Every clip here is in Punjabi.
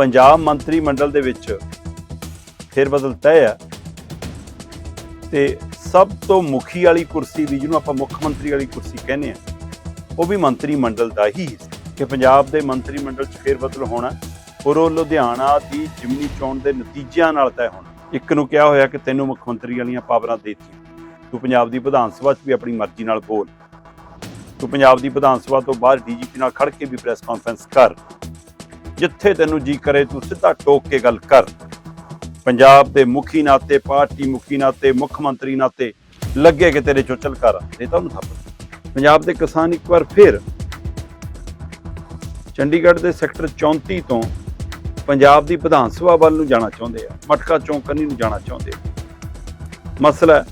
ਪੰਜਾਬ ਮੰਤਰੀ ਮੰਡਲ ਦੇ ਵਿੱਚ ਫੇਰ ਬਦਲ ਤੈਅ ਆ ਤੇ ਸਭ ਤੋਂ ਮੁਖੀ ਵਾਲੀ ਕੁਰਸੀ ਦੀ ਜਿਹਨੂੰ ਆਪਾਂ ਮੁੱਖ ਮੰਤਰੀ ਵਾਲੀ ਕੁਰਸੀ ਕਹਿੰਦੇ ਆ ਉਹ ਵੀ ਮੰਤਰੀ ਮੰਡਲ ਦਾ ਹੀ ਕਿ ਪੰਜਾਬ ਦੇ ਮੰਤਰੀ ਮੰਡਲ 'ਚ ਫੇਰ ਬਦਲ ਹੋਣਾ ਔਰ ਉਹ ਲੁਧਿਆਣਾ ਦੀ ਜਿਮਨੀ ਚੋਣ ਦੇ ਨਤੀਜਿਆਂ ਨਾਲ ਤੈਅ ਹੋਣਾ ਇੱਕ ਨੂੰ ਕਿਹਾ ਹੋਇਆ ਕਿ ਤੈਨੂੰ ਮੁੱਖ ਮੰਤਰੀ ਵਾਲੀਆਂ ਪਾਵਰਾਂ ਦੇਤੀਆਂ। ਤੂੰ ਪੰਜਾਬ ਦੀ ਵਿਧਾਨ ਸਭਾ 'ਚ ਵੀ ਆਪਣੀ ਮਰਜ਼ੀ ਨਾਲ ਬੋਲ। ਤੂੰ ਪੰਜਾਬ ਦੀ ਵਿਧਾਨ ਸਭਾ ਤੋਂ ਬਾਹਰ ਡੀਜੀਪੀ ਨਾਲ ਖੜ ਕੇ ਵੀ ਪ੍ਰੈਸ ਕਾਨਫਰੰਸ ਕਰ। ਜਿੱਥੇ ਤੈਨੂੰ ਜੀ ਕਰੇ ਤੂੰ ਸਿੱਧਾ ਟੋਕ ਕੇ ਗੱਲ ਕਰ। ਪੰਜਾਬ ਦੇ ਮੁਖੀ ਨਾਤੇ, ਪਾਰਟੀ ਮੁਖੀ ਨਾਤੇ, ਮੁੱਖ ਮੰਤਰੀ ਨਾਤੇ ਲੱਗੇ ਕਿ ਤੇਰੇ ਚੋਂ ਚਲ ਕਰ ਇਹ ਤਾਂ ਉਹਨੂੰ ਥੱਪ। ਪੰਜਾਬ ਦੇ ਕਿਸਾਨ ਇੱਕ ਵਾਰ ਫਿਰ ਚੰਡੀਗੜ੍ਹ ਦੇ ਸੈਕਟਰ 34 ਤੋਂ ਪੰਜਾਬ ਦੀ ਵਿਧਾਨ ਸਭਾ ਵੱਲ ਨੂੰ ਜਾਣਾ ਚਾਹੁੰਦੇ ਆ। ਮਟਕਾ ਚੌਂਕ ਕੰਨੀ ਨੂੰ ਜਾਣਾ ਚਾਹੁੰਦੇ ਮਸਲਾ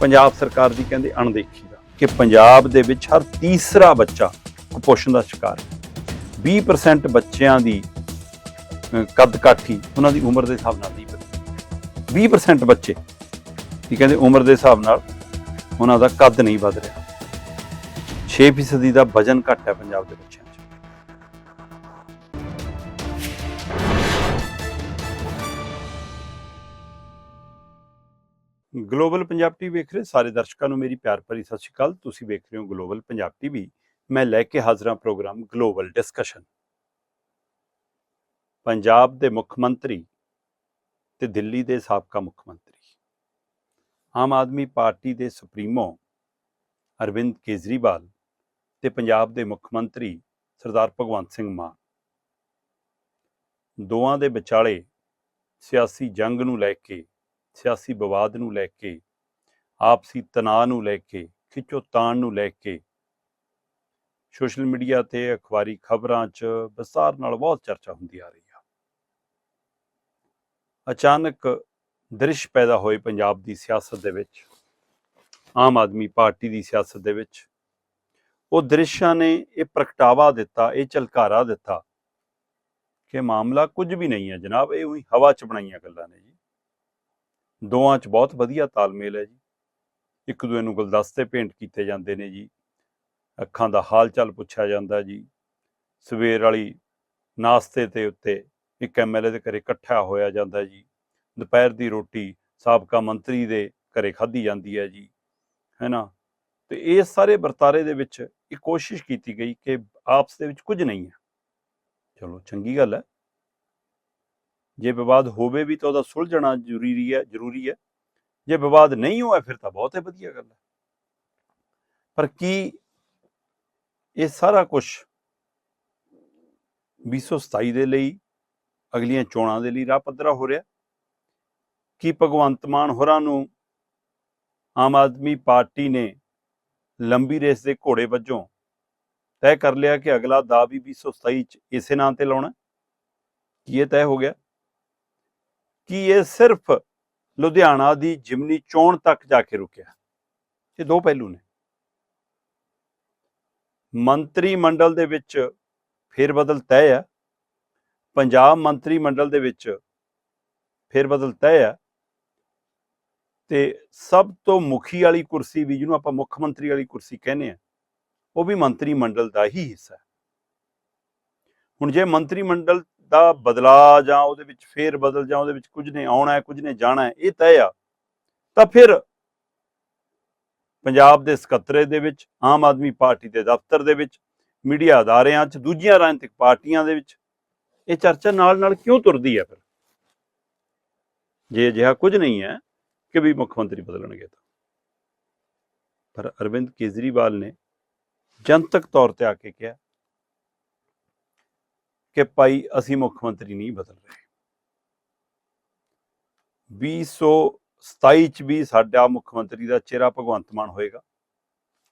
ਪੰਜਾਬ ਸਰਕਾਰ ਦੀ ਕਹਿੰਦੇ ਅਣਦੇਖੀ ਦਾ ਕਿ ਪੰਜਾਬ ਦੇ ਵਿੱਚ ਹਰ ਤੀਸਰਾ ਬੱਚਾ ਕੁਪੋਸ਼ਣ ਦਾ ਸ਼ਿਕਾਰ ਹੈ। 20% ਬੱਚਿਆਂ ਦੀ ਕੱਦ ਕਾਠੀ ਉਹਨਾਂ ਦੀ ਉਮਰ ਦੇ ਹਿਸਾਬ ਨਾਲ ਨਹੀਂ ਵਧੀ 20% ਬੱਚੇ ਕੀ ਕਹਿੰਦੇ ਉਮਰ ਦੇ ਹਿਸਾਬ ਨਾਲ ਉਹਨਾਂ ਦਾ ਕੱਦ ਨਹੀਂ ਵੱਧ ਰਿਹਾ। 6% ਦਾ ਵਜਨ ਘੱਟ ਹੈ ਪੰਜਾਬ ਦੇ ਬੱਚਿਆਂ 'ਚ। ਗਲੋਬਲ ਪੰਜਾਬ ਟੀਵੀ ਵੇਖ ਰਹੇ ਸਾਰੇ ਦਰਸ਼ਕਾਂ ਨੂੰ ਮੇਰੀ ਪਿਆਰ ਭਰੀ ਸਤਿ ਸ਼੍ਰੀ ਅਕਾਲ। ਤੁਸੀਂ ਵੇਖ ਰਹੇ ਹੋ ਗਲੋਬਲ ਪੰਜਾਬ ਟੀਵੀ ਮੈਂ ਲੈ ਕੇ ਹਾਜ਼ਰਾਂ ਪ੍ਰੋਗਰਾਮ ਗਲੋਬਲ ਡਿਸਕਸ਼ਨ ਪੰਜਾਬ ਦੇ ਮੁੱਖ ਮੰਤਰੀ ਤੇ ਦਿੱਲੀ ਦੇ ਸਾਬਕਾ ਮੁੱਖ ਮੰਤਰੀ। ਆਮ ਆਦਮੀ ਪਾਰਟੀ ਦੇ ਸੁਪਰੀਮੋ ਅਰਵਿੰਦ ਕੇਜਰੀਵਾਲ ਤੇ ਪੰਜਾਬ ਦੇ ਮੁੱਖ ਮੰਤਰੀ ਸਰਦਾਰ ਭਗਵੰਤ ਸਿੰਘ ਮਾਨ। ਦੋਵਾਂ ਦੇ ਵਿਚਾਲੇ ਸਿਆਸੀ ਜੰਗ ਨੂੰ ਲੈ ਕੇ, ਸਿਆਸੀ ਵਿਵਾਦ ਨੂੰ ਲੈ ਕੇ, ਆਪਸੀ ਤਣਾਅ ਨੂੰ ਲੈ ਕੇ ਖਿੱਚੋ ਤਾਣ ਨੂੰ ਲੈ ਕੇ ਸੋਸ਼ਲ ਮੀਡੀਆ ਤੇ ਅਖਬਾਰੀ ਖਬਰਾਂ 'ਚ ਵਿਸਤਾਰ ਨਾਲ ਬਹੁਤ ਚਰਚਾ ਹੁੰਦੀ ਆ ਰਹੀ ਆ। ਅਚਾਨਕ ਦ੍ਰਿਸ਼ ਪੈਦਾ ਹੋਏ ਪੰਜਾਬ ਦੀ ਸਿਆਸਤ ਦੇ ਵਿੱਚ, ਆਮ ਆਦਮੀ ਪਾਰਟੀ ਦੀ ਸਿਆਸਤ ਦੇ ਵਿੱਚ। ਉਹ ਦ੍ਰਿਸ਼ਾਂ ਨੇ ਇਹ ਪ੍ਰਗਟਾਵਾ ਦਿੱਤਾ, ਇਹ ਝਲਕਾਰਾ ਦਿੱਤਾ ਕਿ ਮਾਮਲਾ ਕੁਝ ਵੀ ਨਹੀਂ ਹੈ ਜਨਾਬ, ਇਹ ਉਹੀ ਹਵਾ 'ਚ ਬਣਾਈਆਂ ਗੱਲਾਂ ਨੇ ਜੀ। ਦੋਵਾਂ 'ਚ ਬਹੁਤ ਵਧੀਆ ਤਾਲਮੇਲ ਹੈ ਜੀ। ਇੱਕ ਦੂਜੇ ਨੂੰ ਗੁਲਦਸਤੇ ਭੇਂਟ ਕੀਤੇ ਜਾਂਦੇ ਨੇ ਜੀ। ਅੱਖਾਂ ਦਾ ਹਾਲ ਚਾਲ ਪੁੱਛਿਆ ਜਾਂਦਾ ਜੀ। ਸਵੇਰ ਵਾਲੀ ਨਾਸਤੇ ਤੇ ਉੱਤੇ ਇੱਕ ਐਮਐਲਏ ਦੇ ਘਰੇ ਇਕੱਠਾ ਹੋਇਆ ਜਾਂਦਾ ਜੀ। ਦੁਪਹਿਰ ਦੀ ਰੋਟੀ ਸਾਬਕਾ ਮੰਤਰੀ ਦੇ ਘਰੇ ਖਾਧੀ ਜਾਂਦੀ ਹੈ ਜੀ, ਹੈਨਾ? ਤੇ ਇਹ ਸਾਰੇ ਵਰਤਾਰੇ ਦੇ ਵਿੱਚ ਇਹ ਕੋਸ਼ਿਸ਼ ਕੀਤੀ ਗਈ ਕਿ ਆਪਸ ਦੇ ਵਿੱਚ ਕੁਝ ਨਹੀਂ ਹੈ। ਚਲੋ, ਚੰਗੀ ਗੱਲ ਹੈ। ਜੇ ਵਿਵਾਦ ਹੋਵੇ ਵੀ ਤਾਂ ਉਹਦਾ ਸੁਲਝਣਾ ਜ਼ਰੂਰੀ ਹੈ ਜ਼ਰੂਰੀ ਹੈ। ਜੇ ਵਿਵਾਦ ਨਹੀਂ ਹੋਇਆ ਫਿਰ ਤਾਂ ਬਹੁਤ ਹੀ ਵਧੀਆ ਗੱਲ ਹੈ। ਪਰ ਕੀ ਇਹ ਸਾਰਾ ਕੁਝ 2027 ਦੇ ਲਈ ਅਗਲੀਆਂ ਚੋਣਾਂ ਦੇ ਲਈ ਰਾਹ ਪੱਧਰਾ ਹੋ ਰਿਹਾ। ਕੀ ਭਗਵੰਤ ਮਾਨ ਹੋਰਾਂ ਨੂੰ ਆਮ ਆਦਮੀ ਪਾਰਟੀ ਨੇ ਲੰਬੀ ਰੇਸ ਦੇ ਘੋੜੇ ਵੱਜੋਂ ਤੈਅ ਕਰ ਲਿਆ ਕਿ ਅਗਲਾ ਦਾ ਵੀ 2027 ਚ ਇਸੇ ਨਾਂ ਤੇ ਲਾਉਣਾ? ਕੀ ਇਹ ਤੈਅ ਹੋ ਗਿਆ? ਕੀ ਇਹ ਸਿਰਫ ਲੁਧਿਆਣਾ ਦੀ ਜਿਮਨੀ ਚੋਣ ਤੱਕ ਜਾ ਕੇ ਰੁਕਿਆ? ਇਹ ਦੋ ਪਹਿਲੂ ਨੇ। ਮੰਤਰੀ ਮੰਡਲ ਦੇ ਵਿੱਚ ਫੇਰ ਬਦਲ ਤੈਅ ਹੈ ਪੰਜਾਬ ਮੰਤਰੀ ਮੰਡਲ ਦੇ ਵਿੱਚ ਫੇਰ ਬਦਲ ਤੈਅ ਹੈ ਤੇ ਸਭ ਤੋਂ ਮੁਖੀ ਵਾਲੀ ਕੁਰਸੀ ਵੀ ਜਿਹਨੂੰ ਆਪਾਂ ਮੁੱਖ ਮੰਤਰੀ ਵਾਲੀ ਕੁਰਸੀ ਕਹਿੰਦੇ ਆ, ਉਹ ਵੀ ਮੰਤਰੀ ਮੰਡਲ ਦਾ ਹੀ ਹਿੱਸਾ। ਹੈ ਹੁਣ ਜੇ ਮੰਤਰੀ ਮੰਡਲ ਦਾ ਬਦਲਾ ਜਾਂ ਉਹਦੇ ਵਿੱਚ ਫੇਰ ਬਦਲ ਜਾਂ ਉਹਦੇ ਵਿੱਚ ਕੁਝ ਨੇ ਆਉਣਾ ਹੈ, ਕੁਝ ਨੇ ਜਾਣਾ ਹੈ, ਇਹ ਤੈਅ ਆ, ਤਾਂ ਫਿਰ ਪੰਜਾਬ ਦੇ ਸਕੱਤਰੇ ਦੇ ਵਿੱਚ, ਆਮ ਆਦਮੀ ਪਾਰਟੀ ਦੇ ਦਫ਼ਤਰ ਦੇ ਵਿੱਚ, ਮੀਡੀਆ ਅਦਾਰਿਆਂ 'ਚ, ਦੂਜੀਆਂ ਰਾਜਨੀਤਿਕ ਪਾਰਟੀਆਂ ਦੇ ਵਿੱਚ। ਇਹ ਚਰਚਾ ਨਾਲ ਨਾਲ ਕਿਉਂ ਤੁਰਦੀ ਹੈ ਫਿਰ? ਜੇ ਅਜਿਹਾ ਕੁਝ ਨਹੀਂ ਹੈ ਕਿ ਵੀ ਮੁੱਖ ਮੰਤਰੀ ਬਦਲਣਗੇ ਤਾਂ। ਪਰ ਅਰਵਿੰਦ ਕੇਜਰੀਵਾਲ ਨੇ ਜਨਤਕ ਤੌਰ ਤੇ ਆ ਕੇ ਕਿਹਾ ਕਿ ਭਾਈ, ਅਸੀਂ ਮੁੱਖ ਮੰਤਰੀ ਨਹੀਂ ਬਦਲ ਰਹੇ। 2027 ਚ ਵੀ ਸਾਡਾ ਮੁੱਖ ਮੰਤਰੀ ਦਾ ਚਿਹਰਾ ਭਗਵੰਤ ਮਾਨ ਹੋਏਗਾ।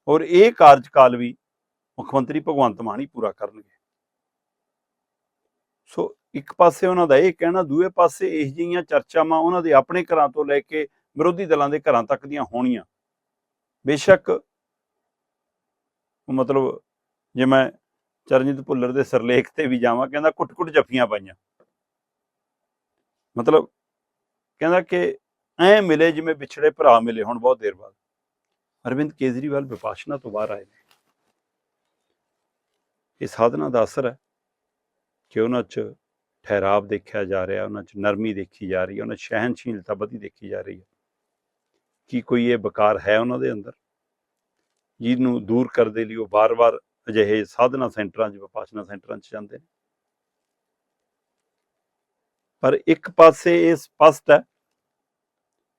ਔਰ ਇਹ ਕਾਰਜਕਾਲ ਵੀ ਮੁੱਖ ਮੰਤਰੀ ਭਗਵੰਤ ਮਾਨ ਹੀ ਪੂਰਾ ਕਰਨਗੇ। ਸੋ ਇੱਕ ਪਾਸੇ ਉਹਨਾਂ ਦਾ ਇਹ ਕਹਿਣਾ, ਦੂਏ ਪਾਸੇ ਇਹ ਜਿਹੀਆਂ ਚਰਚਾਵਾਂ ਉਹਨਾਂ ਦੇ ਆਪਣੇ ਘਰਾਂ ਤੋਂ ਲੈ ਕੇ ਵਿਰੋਧੀ ਦਲਾਂ ਦੇ ਘਰਾਂ ਤੱਕ ਦੀਆਂ ਹੋਣੀਆਂ। ਬੇਸ਼ੱਕ ਮਤਲਬ ਜੇ ਮੈਂ ਚਰਨਜੀਤ ਭੁੱਲਰ ਦੇ ਸਰਲੇਖ ਤੇ ਵੀ ਜਾਵਾਂ, ਕਹਿੰਦਾ ਕੁੱਟ-ਕੁੱਟ ਜੱਫੀਆਂ ਪਾਈਆਂ। ਮਤਲਬ ਕਹਿੰਦਾ ਕਿ ਐ ਮਿਲੇ ਜਿਵੇਂ ਵਿਛੜੇ ਭਰਾ ਮਿਲੇ ਹੁਣ ਬਹੁਤ ਦੇਰ ਬਾਅਦ। ਅਰਵਿੰਦ ਕੇਜਰੀਵਾਲ ਵਿਪਾਸ਼ਨਾ ਤੋਂ ਬਾਹਰ ਆਏ ਨੇ। ਇਹ ਸਾਧਨਾ ਦਾ ਅਸਰ ਹੈ ਕਿ ਉਹਨਾਂ 'ਚ ਠਹਿਰਾਵ ਦੇਖਿਆ ਜਾ ਰਿਹਾ, ਉਹਨਾਂ 'ਚ ਨਰਮੀ ਦੇਖੀ ਜਾ ਰਹੀ ਹੈ, ਉਹਨਾਂ 'ਚ ਸਹਿਨਸ਼ੀਲਤਾ ਵਧੀ ਦੇਖੀ ਜਾ ਰਹੀ ਹੈ। ਕੀ ਕੋਈ ਇਹ ਬਕਾਰ ਹੈ ਉਹਨਾਂ ਦੇ ਅੰਦਰ? ਜਿਹਨੂੰ ਦੂਰ ਕਰਨ ਦੇ ਲਈ ਉਹ ਵਾਰ-ਵਾਰ ਅਜਿਹੇ ਸਾਧਨਾ ਸੈਂਟਰਾਂ 'ਚ, ਵਿਪਾਸਨਾ ਸੈਂਟਰਾਂ 'ਚ ਜਾਂਦੇ ਨੇ। ਪਰ ਇੱਕ ਪਾਸੇ ਇਹ ਸਪਸ਼ਟ ਹੈ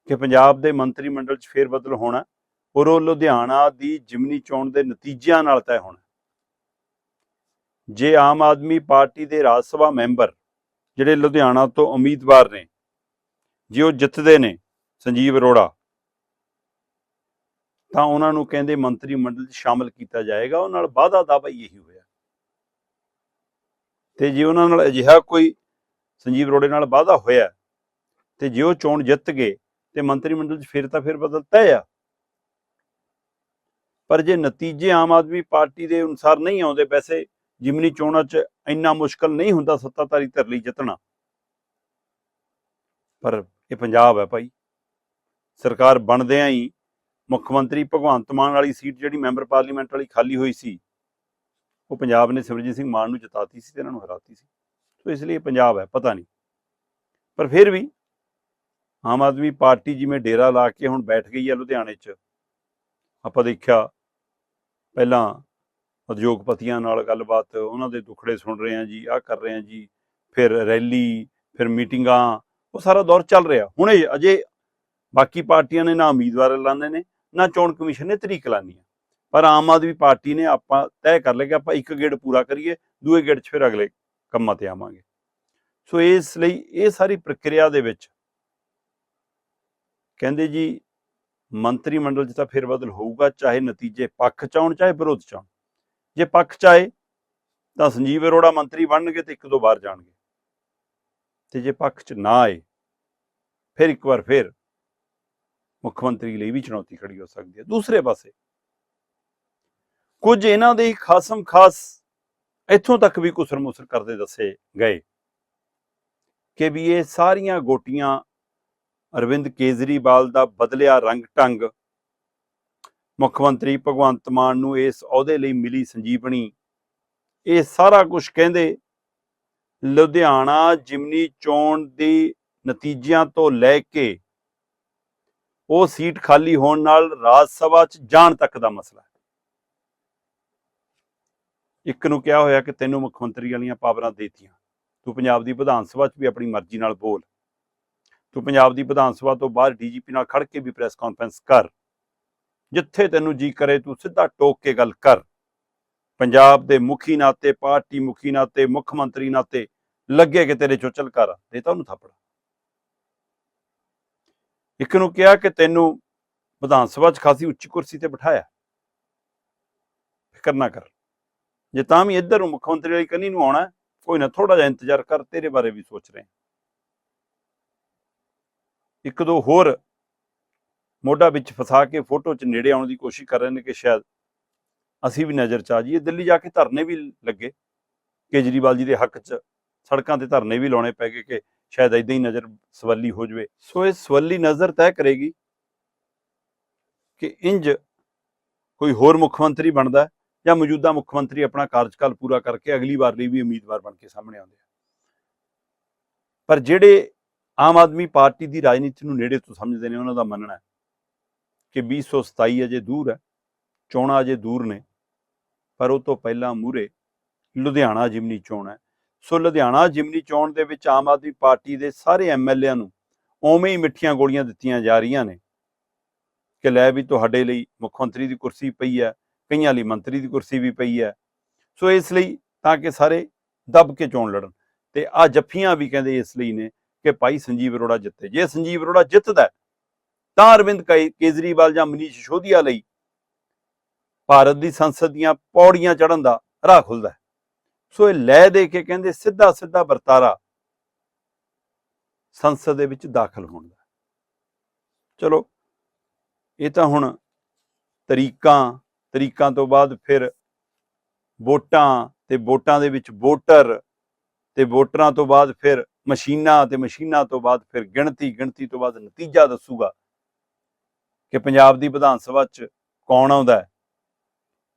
ਕਿ ਪੰਜਾਬ ਦੇ ਮੰਤਰੀ ਮੰਡਲ 'ਚ ਫੇਰ ਬਦਲ ਹੋਣਾ ਔਰ ਉਹ ਲੁਧਿਆਣਾ ਦੀ ਜਿਮਨੀ ਚੋਣ ਦੇ ਨਤੀਜਿਆਂ ਨਾਲ ਤੈਅ ਹੋਣਾ ਜੇ ਆਮ ਆਦਮੀ ਪਾਰਟੀ ਦੇ ਰਾਜ ਸਭਾ ਮੈਂਬਰ ਜਿਹੜੇ ਲੁਧਿਆਣਾ ਤੋਂ ਉਮੀਦਵਾਰ ਨੇ, ਜੇ ਉਹ ਜਿੱਤਦੇ ਨੇ ਸੰਜੀਵ ਅਰੋੜਾ, ਤਾਂ ਉਹਨਾਂ ਨੂੰ ਕਹਿੰਦੇ ਮੰਤਰੀ ਮੰਡਲ 'ਚ ਸ਼ਾਮਲ ਕੀਤਾ ਜਾਏਗਾ। ਉਹ ਨਾਲ ਵਾਅਦਾ ਦਾਵਾ ਇਹੀ ਹੋਇਆ। ਤੇ ਜੇ ਉਹਨਾਂ ਨਾਲ ਅਜਿਹਾ ਕੋਈ ਸੰਜੀਵ ਅਰੋੜੇ ਨਾਲ ਵਾਅਦਾ ਹੋਇਆ ਤੇ ਜੇ ਉਹ ਚੋਣ ਜਿੱਤ ਗਏ ਤੇ ਮੰਤਰੀ ਮੰਡਲ 'ਚ ਫਿਰ ਤਾਂ ਫਿਰ ਬਦਲ ਤੈਅ ਆ। ਪਰ ਜੇ ਨਤੀਜੇ ਆਮ ਆਦਮੀ ਪਾਰਟੀ ਦੇ ਅਨੁਸਾਰ ਨਹੀਂ ਆਉਂਦੇ ਵੈਸੇ ਜਿਮਨੀ ਚੋਣਾਂ 'ਚ ਇੰਨਾ ਮੁਸ਼ਕਲ ਨਹੀਂ ਹੁੰਦਾ ਸੱਤਾਧਾਰੀ ਧਿਰ ਲਈ ਜਿੱਤਣਾ। ਪਰ ਇਹ ਪੰਜਾਬ ਹੈ ਭਾਈ। ਸਰਕਾਰ ਬਣਦਿਆਂ ਹੀ ਮੁੱਖ ਮੰਤਰੀ ਭਗਵੰਤ ਮਾਨ ਵਾਲੀ ਸੀਟ ਜਿਹੜੀ ਮੈਂਬਰ ਪਾਰਲੀਮੈਂਟ ਵਾਲੀ ਖਾਲੀ ਹੋਈ ਸੀ, ਉਹ ਪੰਜਾਬ ਨੇ ਸਿਮਰਜੀਤ ਸਿੰਘ ਮਾਨ ਨੂੰ ਜਿਤਾਤੀ ਸੀ ਤੇ ਇਹਨਾਂ ਨੂੰ ਹਰਾਤੀ ਸੀ। ਸੋ ਇਸ ਲਈ ਇਹ ਪੰਜਾਬ ਹੈ ਪਤਾ ਨਹੀਂ। ਪਰ ਫਿਰ ਵੀ ਆਮ ਆਦਮੀ ਪਾਰਟੀ ਜਿਵੇਂ ਡੇਰਾ ਲਾ ਕੇ ਹੁਣ ਬੈਠ ਗਈ ਹੈ ਲੁਧਿਆਣੇ 'ਚ। ਆਪਾਂ ਦੇਖਿਆ, ਪਹਿਲਾਂ ਉਦਯੋਗਪਤੀਆਂ ਨਾਲ ਗੱਲਬਾਤ, ਉਹਨਾਂ ਦੇ ਦੁੱਖੜੇ ਸੁਣ ਰਹੇ ਹਾਂ ਜੀ, ਆਹ ਕਰ ਰਹੇ ਹਾਂ ਜੀ, ਫਿਰ ਰੈਲੀ, ਫਿਰ ਮੀਟਿੰਗਾਂ, ਉਹ ਸਾਰਾ ਦੌਰ ਚੱਲ ਰਿਹਾ। ਹੁਣੇ ਅਜੇ ਬਾਕੀ ਪਾਰਟੀਆਂ ਨੇ ਨਾ ਉਮੀਦਵਾਰ ਲਾਉਂਦੇ ਨੇ, ਨਾ ਚੋਣ ਕਮਿਸ਼ਨ ਨੇ ਤਰੀਕ ਐਲਾਨੀ ਹੈ ਪਰ ਆਮ ਆਦਮੀ ਪਾਰਟੀ ਨੇ ਆਪਾਂ ਤੈਅ ਕਰ ਲਿਆ ਕਿ ਆਪਾਂ ਇੱਕ ਗੇੜ ਪੂਰਾ ਕਰੀਏ, ਦੂਏ ਗੇੜ 'ਚ ਫਿਰ ਅਗਲੇ ਕੰਮਾਂ ਤੇ ਆਵਾਂਗੇ। ਸੋ ਇਸ ਲਈ ਇਹ ਸਾਰੀ ਪ੍ਰਕਿਰਿਆ ਦੇ ਵਿੱਚ ਕਹਿੰਦੇ ਜੀ, ਮੰਤਰੀ ਮੰਡਲ 'ਚ ਤਾਂ ਫਿਰ ਬਦਲ ਹੋਊਗਾ, ਚਾਹੇ ਨਤੀਜੇ ਪੱਖ ਚ ਆਉਣ, ਚਾਹੇ ਵਿਰੋਧ ਚ ਆਉਣ। ਜੇ ਪੱਖ ਚ ਆਏ, ਤਾਂ ਸੰਜੀਵ ਅਰੋੜਾ ਮੰਤਰੀ ਬਣਨਗੇ ਤੇ ਇੱਕ ਦੋ ਵਾਰ ਜਾਣਗੇ। ਤੇ ਜੇ ਪੱਖ ਚ ਨਾ ਆਏ, ਫਿਰ ਇੱਕ ਵਾਰ ਫਿਰ ਮੁੱਖ ਮੰਤਰੀ ਲਈ ਵੀ ਚੁਣੌਤੀ ਖੜੀ ਹੋ ਸਕਦੀ ਹੈ। ਦੂਸਰੇ ਪਾਸੇ, ਕੁਝ ਇਹਨਾਂ ਦੇ ਖਾਸਮ ਖਾਸ ਇੱਥੋਂ ਤੱਕ ਵੀ ਕੁਸਰ ਮੁਸਰ ਕਰਦੇ ਦੱਸੇ ਗਏ ਕਿ ਵੀ ਇਹ ਸਾਰੀਆਂ ਗੋਟੀਆਂ ਅਰਵਿੰਦ ਕੇਜਰੀਵਾਲ ਦਾ ਬਦਲਿਆ ਰੰਗ ਢੰਗ। ਮੁੱਖ ਮੰਤਰੀ ਭਗਵੰਤ ਮਾਨ ਨੂੰ ਇਸ ਅਹੁਦੇ ਲਈ ਮਿਲੀ ਸੰਜੀਵਨੀ। ਇਹ ਸਾਰਾ ਕੁਝ ਕਹਿੰਦੇ, ਲੁਧਿਆਣਾ ਜਿਮਨੀ ਚੋਣ ਦੇ ਨਤੀਜਿਆਂ ਤੋਂ ਲੈ ਕੇ ਉਹ ਸੀਟ ਖਾਲੀ ਹੋਣ ਨਾਲ ਰਾਜ ਸਭਾ 'ਚ ਜਾਣ ਤੱਕ ਦਾ ਮਸਲਾ ਹੈ। ਇੱਕ ਨੂੰ ਕਿਹਾ ਹੋਇਆ ਕਿ ਤੈਨੂੰ ਮੁੱਖ ਮੰਤਰੀ ਵਾਲੀਆਂ ਪਾਵਰਾਂ ਦੇਤੀਆਂ। ਤੂੰ ਪੰਜਾਬ ਦੀ ਵਿਧਾਨ ਸਭਾ 'ਚ ਵੀ ਆਪਣੀ ਮਰਜ਼ੀ ਨਾਲ ਬੋਲ। ਤੂੰ ਪੰਜਾਬ ਦੀ ਵਿਧਾਨ ਸਭਾ ਤੋਂ ਬਾਹਰ ਡੀਜੀਪੀ ਨਾਲ ਖੜ ਕੇ ਵੀ ਪ੍ਰੈਸ ਕਾਨਫਰੰਸ ਕਰ। ਜਿੱਥੇ ਤੈਨੂੰ ਜੀ ਕਰੇ ਤੂੰ ਸਿੱਧਾ ਟੋਕ ਕੇ ਗੱਲ ਕਰ। ਪੰਜਾਬ ਦੇ ਮੁਖੀ ਨਾਤੇ, ਪਾਰਟੀ ਮੁਖੀ ਨਾਤੇ, ਮੁੱਖ ਮੰਤਰੀ ਨਾਤੇ ਲੱਗੇ ਕਿ ਤੇਰੇ ਚੋਂ ਕਰ ਦੇ ਤਾਂ ਉਹਨੂੰ ਥੱਪੜ। ਇੱਕ ਨੂੰ ਕਿਹਾ ਕਿ ਤੈਨੂੰ ਵਿਧਾਨ ਸਭਾ 'ਚ ਖਾਸੀ ਉੱਚੀ ਕੁਰਸੀ ਤੇ ਬਿਠਾਇਆ। ਫਿਕਰ ਨਾ ਕਰ। ਜੇ ਤਾਂ ਵੀ ਇੱਧਰ ਨੂੰ ਮੁੱਖ ਮੰਤਰੀ ਵਾਲੀ ਕੰਨੀ ਨੂੰ ਆਉਣਾ, ਕੋਈ ਨਾ ਥੋੜਾ ਜਿਹਾ ਇੰਤਜ਼ਾਰ ਕਰ, ਤੇਰੇ ਬਾਰੇ ਵੀ ਸੋਚ ਰਹੇ। ਇੱਕ ਦੋ ਹੋਰ ਮੋਢਾ ਵਿੱਚ ਫਸਾ ਕੇ ਫੋਟੋ 'ਚ ਨੇੜੇ ਆਉਣ ਦੀ ਕੋਸ਼ਿਸ਼ ਕਰ ਰਹੇ ਨੇ ਕਿ ਸ਼ਾਇਦ ਅਸੀਂ ਵੀ ਨਜ਼ਰ ਚ ਆ ਜਾਈਏ। ਦਿੱਲੀ ਜਾ ਕੇ ਧਰਨੇ ਵੀ ਲੱਗੇ। ਕੇਜਰੀਵਾਲ ਜੀ ਦੇ ਹੱਕ 'ਚ ਸੜਕਾਂ ਤੇ ਧਰਨੇ ਵੀ ਲਾਉਣੇ ਪੈ ਗਏ ਕਿ ਸ਼ਾਇਦ ਇਦਾਂ ਹੀ ਨਜ਼ਰ ਸਵੱਲੀ ਹੋ ਜਵੇ। ਸੋ ਇਹ ਸਵੱਲੀ ਨਜ਼ਰ ਤੈਅ ਕਰੇਗੀ ਕਿ ਇੰਜ ਕੋਈ ਹੋਰ ਮੁੱਖ ਮੰਤਰੀ ਬਣਦਾ ਜਾਂ ਮੌਜੂਦਾ ਮੁੱਖ ਮੰਤਰੀ ਆਪਣਾ ਕਾਰਜਕਾਲ ਪੂਰਾ ਕਰਕੇ ਅਗਲੀ ਵਾਰ ਲਈ ਵੀ ਉਮੀਦਵਾਰ ਬਣ ਕੇ ਸਾਹਮਣੇ ਆਉਂਦੇ ਆ। ਪਰ ਜਿਹੜੇ ਆਮ ਆਦਮੀ ਪਾਰਟੀ ਦੀ ਰਾਜਨੀਤੀ ਨੂੰ ਨੇੜੇ ਤੋਂ ਸਮਝਦੇ ਨੇ, ਉਹਨਾਂ ਦਾ ਮੰਨਣਾ ਹੈ ਕਿ 2027 ਅਜੇ ਦੂਰ ਹੈ, ਚੋਣਾਂ ਅਜੇ ਦੂਰ ਨੇ, ਪਰ ਉਹ ਤੋਂ ਪਹਿਲਾਂ ਮੂਰੇ ਲੁਧਿਆਣਾ ਜਿਮਨੀ ਚੋਣ ਹੈ। ਸੋ ਲੁਧਿਆਣਾ ਜਿਮਨੀ ਚੋਣ ਦੇ ਵਿੱਚ ਆਮ ਆਦਮੀ ਪਾਰਟੀ ਦੇ ਸਾਰੇ ਐਮਐਲਏਆਂ ਨੂੰ ਉਵੇਂ ਹੀ ਮਿੱਠੀਆਂ ਗੋਲੀਆਂ ਦਿੱਤੀਆਂ ਜਾ ਰਹੀਆਂ ਨੇ ਕਿ ਲੈ ਵੀ ਤੁਹਾਡੇ ਲਈ ਮੁੱਖ ਮੰਤਰੀ ਦੀ ਕੁਰਸੀ ਪਈ ਹੈ, ਕਈਆਂ ਲਈ ਮੰਤਰੀ ਦੀ ਕੁਰਸੀ ਵੀ ਪਈ ਹੈ। ਸੋ ਇਸ ਲਈ ਤਾਂ ਕਿ ਸਾਰੇ ਦੱਬ ਕੇ ਚੋਣ ਲੜਨ ਤੇ ਆ ਜੱਫੀਆਂ ਵੀ ਕਹਿੰਦੇ ਇਸ ਲਈ ਨੇ ਕਿ ਭਾਈ ਸੰਜੀਵ ਅਰੋੜਾ ਜਿੱਤੇ। ਜੇ ਸੰਜੀਵ ਅਰੋੜਾ ਜਿੱਤਦਾ ਤਾਂ ਅਰਵਿੰਦ ਕੇਜਰੀਵਾਲ ਜਾਂ ਮਨੀਸ਼ ਸ਼ੋਧੀਆ ਲਈ ਭਾਰਤ ਦੀ ਸੰਸਦ ਦੀਆਂ ਪੌੜੀਆਂ ਚੜਨ ਦਾ ਰਾਹ ਖੁੱਲਦਾ ਸੋ ਇਹ ਲੈ ਦੇ ਕੇ ਕਹਿੰਦੇ ਸਿੱਧਾ ਸਿੱਧਾ ਵਰਤਾਰਾ ਸੰਸਦ ਦੇ ਵਿੱਚ ਦਾਖਲ ਹੋਣ ਦਾ ਚਲੋ, ਇਹ ਤਾਂ ਹੁਣ ਤਰੀਕਾਂ ਤਰੀਕਾਂ ਤੋਂ ਬਾਅਦ ਫਿਰ ਵੋਟਾਂ ਤੇ ਵੋਟਾਂ ਦੇ ਵਿੱਚ ਵੋਟਰ ਤੇ ਵੋਟਰਾਂ ਤੋਂ ਬਾਅਦ ਫਿਰ ਮਸ਼ੀਨਾਂ ਤੇ ਮਸ਼ੀਨਾਂ ਤੋਂ ਬਾਅਦ ਫਿਰ ਗਿਣਤੀ ਗਿਣਤੀ ਤੋਂ ਬਾਅਦ ਨਤੀਜਾ ਦੱਸੂਗਾ ਕਿ ਪੰਜਾਬ ਦੀ ਵਿਧਾਨ ਸਭਾ 'ਚ ਕੌਣ ਆਉਂਦਾ ਹੈ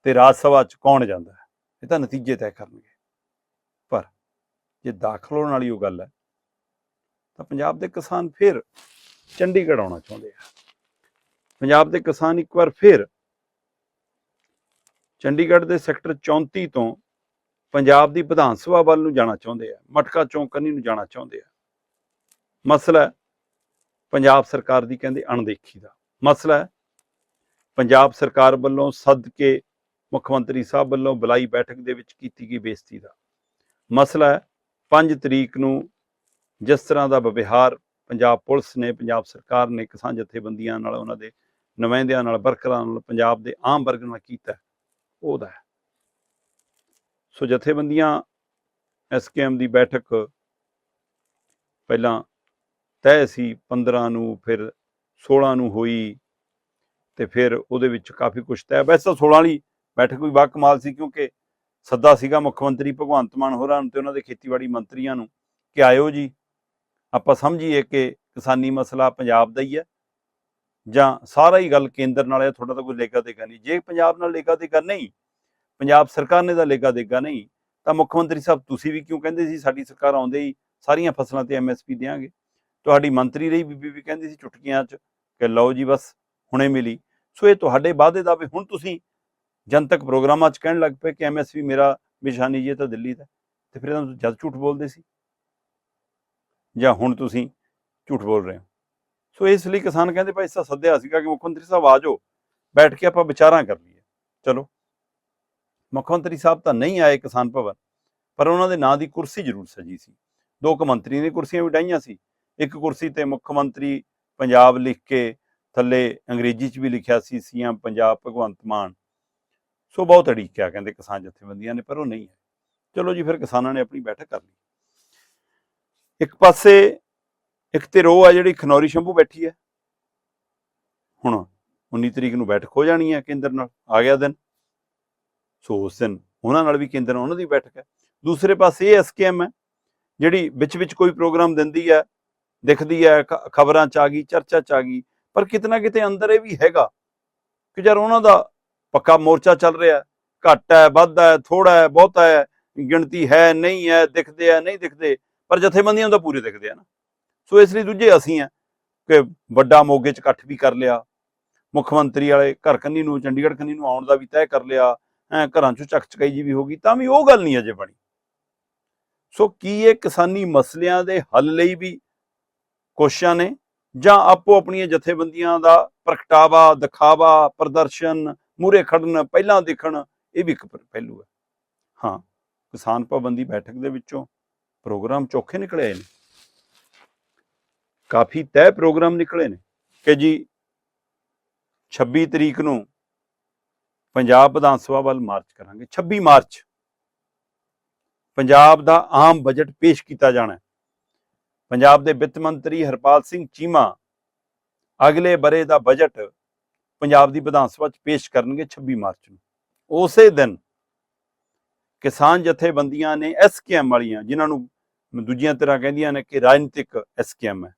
ਤੇ ਰਾਜ ਸਭਾ 'ਚ ਕੌਣ ਜਾਂਦਾ ਹੈ। ਇਹ ਤਾਂ ਨਤੀਜੇ ਤੈਅ ਕਰਨਗੇ। ਪਰ ਜੇ ਦਾਖਲ ਹੋਣ ਵਾਲੀ ਉਹ ਗੱਲ ਹੈ, ਤਾਂ ਪੰਜਾਬ ਦੇ ਕਿਸਾਨ ਫਿਰ ਚੰਡੀਗੜ੍ਹ ਆਉਣਾ ਚਾਹੁੰਦੇ ਆ। ਪੰਜਾਬ ਦੇ ਕਿਸਾਨ ਇੱਕ ਵਾਰ ਫਿਰ ਚੰਡੀਗੜ੍ਹ ਦੇ ਸੈਕਟਰ 34 ਤੋਂ ਪੰਜਾਬ ਦੀ ਵਿਧਾਨ ਸਭਾ ਵੱਲ ਨੂੰ ਜਾਣਾ ਚਾਹੁੰਦੇ ਆ, ਮਟਕਾ ਚੌਂਕ ਕੰਨੀ ਨੂੰ ਜਾਣਾ ਚਾਹੁੰਦੇ ਆ। ਮਸਲਾ ਪੰਜਾਬ ਸਰਕਾਰ ਦੀ ਕਹਿੰਦੇ ਅਣਦੇਖੀ ਦਾ। ਮਸਲਾ ਹੈ ਪੰਜਾਬ ਸਰਕਾਰ ਵੱਲੋਂ ਸੱਦ ਕੇ ਮੁੱਖ ਮੰਤਰੀ ਸਾਹਿਬ ਵੱਲੋਂ ਬੁਲਾਈ ਬੈਠਕ ਦੇ ਵਿੱਚ ਕੀਤੀ ਗਈ ਬੇਇੱਜ਼ਤੀ ਦਾ। ਮਸਲਾ ਹੈ 5 ਤਰੀਕ ਨੂੰ ਜਿਸ ਤਰ੍ਹਾਂ ਦਾ ਵਿਵਹਾਰ ਪੰਜਾਬ ਪੁਲਿਸ ਨੇ, ਪੰਜਾਬ ਸਰਕਾਰ ਨੇ ਕਿਸਾਨ ਜਥੇਬੰਦੀਆਂ ਨਾਲ, ਉਹਨਾਂ ਦੇ ਨੁਮਾਇੰਦਿਆਂ ਨਾਲ, ਵਰਕਰਾਂ ਨਾਲ, ਪੰਜਾਬ ਦੇ ਆਮ ਵਰਗ ਨਾਲ ਕੀਤਾ ਉਹਦਾ ਹੈ। ਸੋ ਜਥੇਬੰਦੀਆਂ ਐਸਕੇਐਮ ਦੀ ਬੈਠਕ ਪਹਿਲਾਂ ਤੈਅ ਸੀ 15 ਨੂੰ, ਫਿਰ 16 ਨੂੰ ਹੋਈ ਤੇ ਫਿਰ ਉਹਦੇ ਵਿੱਚ ਕਾਫੀ ਕੁਝ ਤੈਅ। ਵੈਸੇ ਤਾਂ 16 ਵਾਲੀ ਬੈਠਕ ਵੀ ਬਾ ਕਮਾਲ ਸੀ ਕਿਉਂਕਿ ਸੱਦਾ ਸੀਗਾ ਮੁੱਖ ਮੰਤਰੀ ਭਗਵੰਤ ਮਾਨ ਹੋਰਾਂ ਨੂੰ ਤੇ ਉਹਨਾਂ ਦੇ ਖੇਤੀਬਾੜੀ ਮੰਤਰੀਆਂ ਨੂੰ ਕਿ ਆਇਓ ਜੀ, ਆਪਾਂ ਸਮਝੀਏ ਕਿ ਕਿਸਾਨੀ ਮਸਲਾ ਪੰਜਾਬ ਦਾ ਹੀ ਹੈ ਜਾਂ ਸਾਰਾ ਹੀ ਗੱਲ ਕੇਂਦਰ ਨਾਲ ਹੈ, ਤੁਹਾਡਾ ਤਾਂ ਕੋਈ ਲੇਗਾ ਦੇਗਾ ਨਹੀਂ। ਜੇ ਪੰਜਾਬ ਨਾਲ ਲੇਗਾ ਦੇਗਾ ਨਹੀਂ ਪੰਜਾਬ ਸਰਕਾਰ ਨੇ ਤਾਂ ਲੇਗਾ ਦੇਗਾ ਨਹੀਂ, ਤਾਂ ਮੁੱਖ ਮੰਤਰੀ ਸਾਹਿਬ ਤੁਸੀਂ ਵੀ ਕਿਉਂ ਕਹਿੰਦੇ ਸੀ, ਸਾਡੀ ਸਰਕਾਰ ਆਉਂਦੇ ਹੀ ਸਾਰੀਆਂ ਫਸਲਾਂ ਤੇ ਐਮਐਸਪੀ ਦੇਾਂਗੇ ਤੁਹਾਡੀ ਮੰਤਰੀ ਰਹੀ, ਬੀਬੀ ਵੀ ਕਹਿੰਦੀ ਸੀ ਚੁਟਕੀਆਂ 'ਚ ਕਿ ਲਓ ਜੀ ਬਸ, ਹੁਣੇ ਮਿਲੀ। ਸੋ ਇਹ ਤੁਹਾਡੇ ਵਾਅਦੇ ਦਾ ਵੀ ਹੁਣ ਤੁਸੀਂ ਜਨਤਕ ਪ੍ਰੋਗਰਾਮਾਂ 'ਚ ਕਹਿਣ ਲੱਗ ਪਏ ਕਿ ਐਮਐਸਪੀ ਮੇਰਾ ਨਿਸ਼ਾਨੀ ਜੇ ਤਾਂ ਦਿੱਲੀ ਦਾ ਤੇ ਫਿਰ ਇਹਨਾਂ ਜਦ ਝੂਠ ਬੋਲਦੇ ਸੀ? ਜਾਂ ਹੁਣ ਤੁਸੀਂ ਝੂਠ ਬੋਲ ਰਹੇ ਹੋ? ਸੋ ਇਸ ਲਈ ਕਿਸਾਨ ਕਹਿੰਦੇ ਭਾਈ, ਇਸ ਸਾ ਸੱਦਿਆ ਸੀਗਾ ਕਿ ਮੁੱਖ ਮੰਤਰੀ ਸਾਹਿਬ ਆ ਜਾਓ, ਬੈਠ ਕੇ ਆਪਾਂ ਵਿਚਾਰਾਂ ਕਰ ਲਈਏ। ਚਲੋ। ਮੁੱਖ ਮੰਤਰੀ ਸਾਹਿਬ ਤਾਂ ਨਹੀਂ ਆਏ ਕਿਸਾਨ ਭਵਨ, ਪਰ ਉਹਨਾਂ ਦੇ ਨਾਂ ਦੀ ਕੁਰਸੀ ਜ਼ਰੂਰ ਸਜੀ ਸੀ। ਦੋ ਕੁ ਮੰਤਰੀ ਨੇ ਕੁਰਸੀਆਂ ਵੀ ਡਾਈਆਂ ਸੀ। ਇੱਕ ਕੁਰਸੀ ਤੇ ਮੁੱਖ ਮੰਤਰੀ ਪੰਜਾਬ ਲਿਖ ਕੇ ਥੱਲੇ ਅੰਗਰੇਜ਼ੀ 'ਚ ਵੀ ਲਿਖਿਆ ਸੀ, ਸੀਐਮ ਪੰਜਾਬ ਭਗਵੰਤ ਮਾਨ। ਸੋ ਬਹੁਤ ਅੜੀਕਿਆ ਕਹਿੰਦੇ ਕਿਸਾਨ ਜਥੇਬੰਦੀਆਂ ਨੇ, ਪਰ ਉਹ ਨਹੀਂ ਹੈ ਚਲੋ ਜੀ, ਫਿਰ ਕਿਸਾਨਾਂ ਨੇ ਆਪਣੀ ਬੈਠਕ ਕਰ ਲਈ। ਇੱਕ ਪਾਸੇ ਇੱਕ ਤੇ ਰੋ ਆ ਜਿਹੜੀ ਖਨੌਰੀ ਸ਼ੰਭੂ ਬੈਠੀ ਹੈ। ਹੁਣ 19 ਤਰੀਕ ਨੂੰ ਬੈਠਕ ਹੋ ਜਾਣੀ ਹੈ ਕੇਂਦਰ ਨਾਲ, ਆ ਗਿਆ ਦਿਨ। ਸੋ ਉਸ ਦਿਨ ਉਹਨਾਂ ਨਾਲ ਵੀ ਕੇਂਦਰ ਉਹਨਾਂ ਦੀ ਬੈਠਕ ਹੈ। ਦੂਸਰੇ ਪਾਸੇ ਇਹ ਐਸਕੇਐਮ ਹੈ, ਜਿਹੜੀ ਵਿੱਚ ਵਿੱਚ ਕੋਈ ਪ੍ਰੋਗਰਾਮ ਦਿੰਦੀ ਹੈ, ਦਿਖਦੀ ਹੈ ਖਬਰਾਂ ਚ ਆ ਗਈ, ਚਰਚਾ ਚ ਆ ਗਈ, ਪਰ ਕਿਤਨਾ ਕਿਤੇ ਅੰਦਰ ਇਹ ਵੀ ਹੈਗਾ ਕਿ ਯਾਰ ਉਹਨਾਂ ਦਾ ਪੱਕਾ ਮੋਰਚਾ ਚੱਲ ਰਿਹਾ ਘੱਟ ਹੈ, ਵੱਧ ਹੈ ਥੋੜਾ ਹੈ, ਬਹੁਤਾ ਹੈ, ਗਿਣਤੀ ਹੈ, ਨਹੀਂ ਹੈ, ਦਿਖਦੇ ਆ ਨਹੀਂ ਦਿਖਦੇ, ਪਰ ਜਥੇਬੰਦੀਆਂ ਦਾ ਪੂਰੇ ਦਿਖਦੇ ਆ ਨਾ। ਸੋ ਇਸ ਲਈ ਦੂਜੇ ਅਸੀਂ ਆ ਕਿ ਵੱਡਾ ਮੋਗੇ ਚ ਇਕੱਠ ਵੀ ਕਰ ਲਿਆ, ਮੁੱਖ ਮੰਤਰੀ ਵਾਲੇ ਘਰ ਕੰਨੀ ਨੂੰ, ਚੰਡੀਗੜ੍ਹ ਕੰਨੀ ਨੂੰ ਆਉਣ ਦਾ ਵੀ ਤੈਅ ਕਰ ਲਿਆ ਘਰਾਂ ਚੋਂ ਚੱਕ ਚਕਾਈ ਜੀ ਵੀ ਹੋ ਗਈ, ਤਾਂ ਵੀ ਉਹ ਗੱਲ ਨਹੀਂ ਅਜੇ ਬਣੀ। ਸੋ ਕੀ ਇਹ ਕਿਸਾਨੀ ਮਸਲਿਆਂ ਦੇ ਹੱਲ ਲਈ ਵੀ ਕੋਸ਼ਿਸ਼ਾਂ ਨੇ, ਜਾਂ ਆਪੋ ਆਪਣੀਆਂ ਜਥੇਬੰਦੀਆਂ ਦਾ ਪ੍ਰਗਟਾਵਾ, ਦਿਖਾਵਾ, ਪ੍ਰਦਰਸ਼ਨ ਮੂਰੇ ਖੜਨ, ਪਹਿਲਾਂ ਦੇਖਣ, ਇਹ ਵੀ ਇੱਕ ਪਹਿਲੂ ਹੈ। ਹਾਂ, ਕਿਸਾਨ ਭਵਨ ਦੀ ਬੈਠਕ ਦੇ ਵਿੱਚੋਂ ਪ੍ਰੋਗਰਾਮ ਚੋਖੇ ਨਿਕਲੇ ਨੇ। ਕਾਫੀ ਤੈਅ ਪ੍ਰੋਗਰਾਮ ਨਿਕਲੇ ਨੇ ਕਿ ਜੀ 26 ਤਰੀਕ ਨੂੰ ਪੰਜਾਬ ਵਿਧਾਨ ਸਭਾ ਵੱਲ ਮਾਰਚ ਕਰਾਂਗੇ 26 ਮਾਰਚ। ਪੰਜਾਬ ਦਾ ਆਮ ਬਜਟ ਪੇਸ਼ ਕੀਤਾ ਜਾਣਾ ਪੰਜਾਬ ਦੇ ਵਿੱਤ ਮੰਤਰੀ ਹਰਪਾਲ ਸਿੰਘ ਚੀਮਾ ਅਗਲੇ ਬਰੇ ਦਾ ਬਜਟ ਪੰਜਾਬ ਦੀ ਵਿਧਾਨ ਸਭਾ 'ਚ ਪੇਸ਼ ਕਰਨਗੇ 26 ਮਾਰਚ ਨੂੰ। ਉਸੇ ਦਿਨ ਕਿਸਾਨ ਜਥੇਬੰਦੀਆਂ ਨੇ ਐਸਕੇਐਮ ਵਾਲੀਆਂ, ਜਿਨ੍ਹਾਂ ਨੂੰ ਦੂਜੀਆਂ ਤਰ੍ਹਾਂ ਕਹਿੰਦੀਆਂ ਨੇ ਕਿ ਰਾਜਨੀਤਿਕ ਐਸਕੇਐਮ ਹੈ,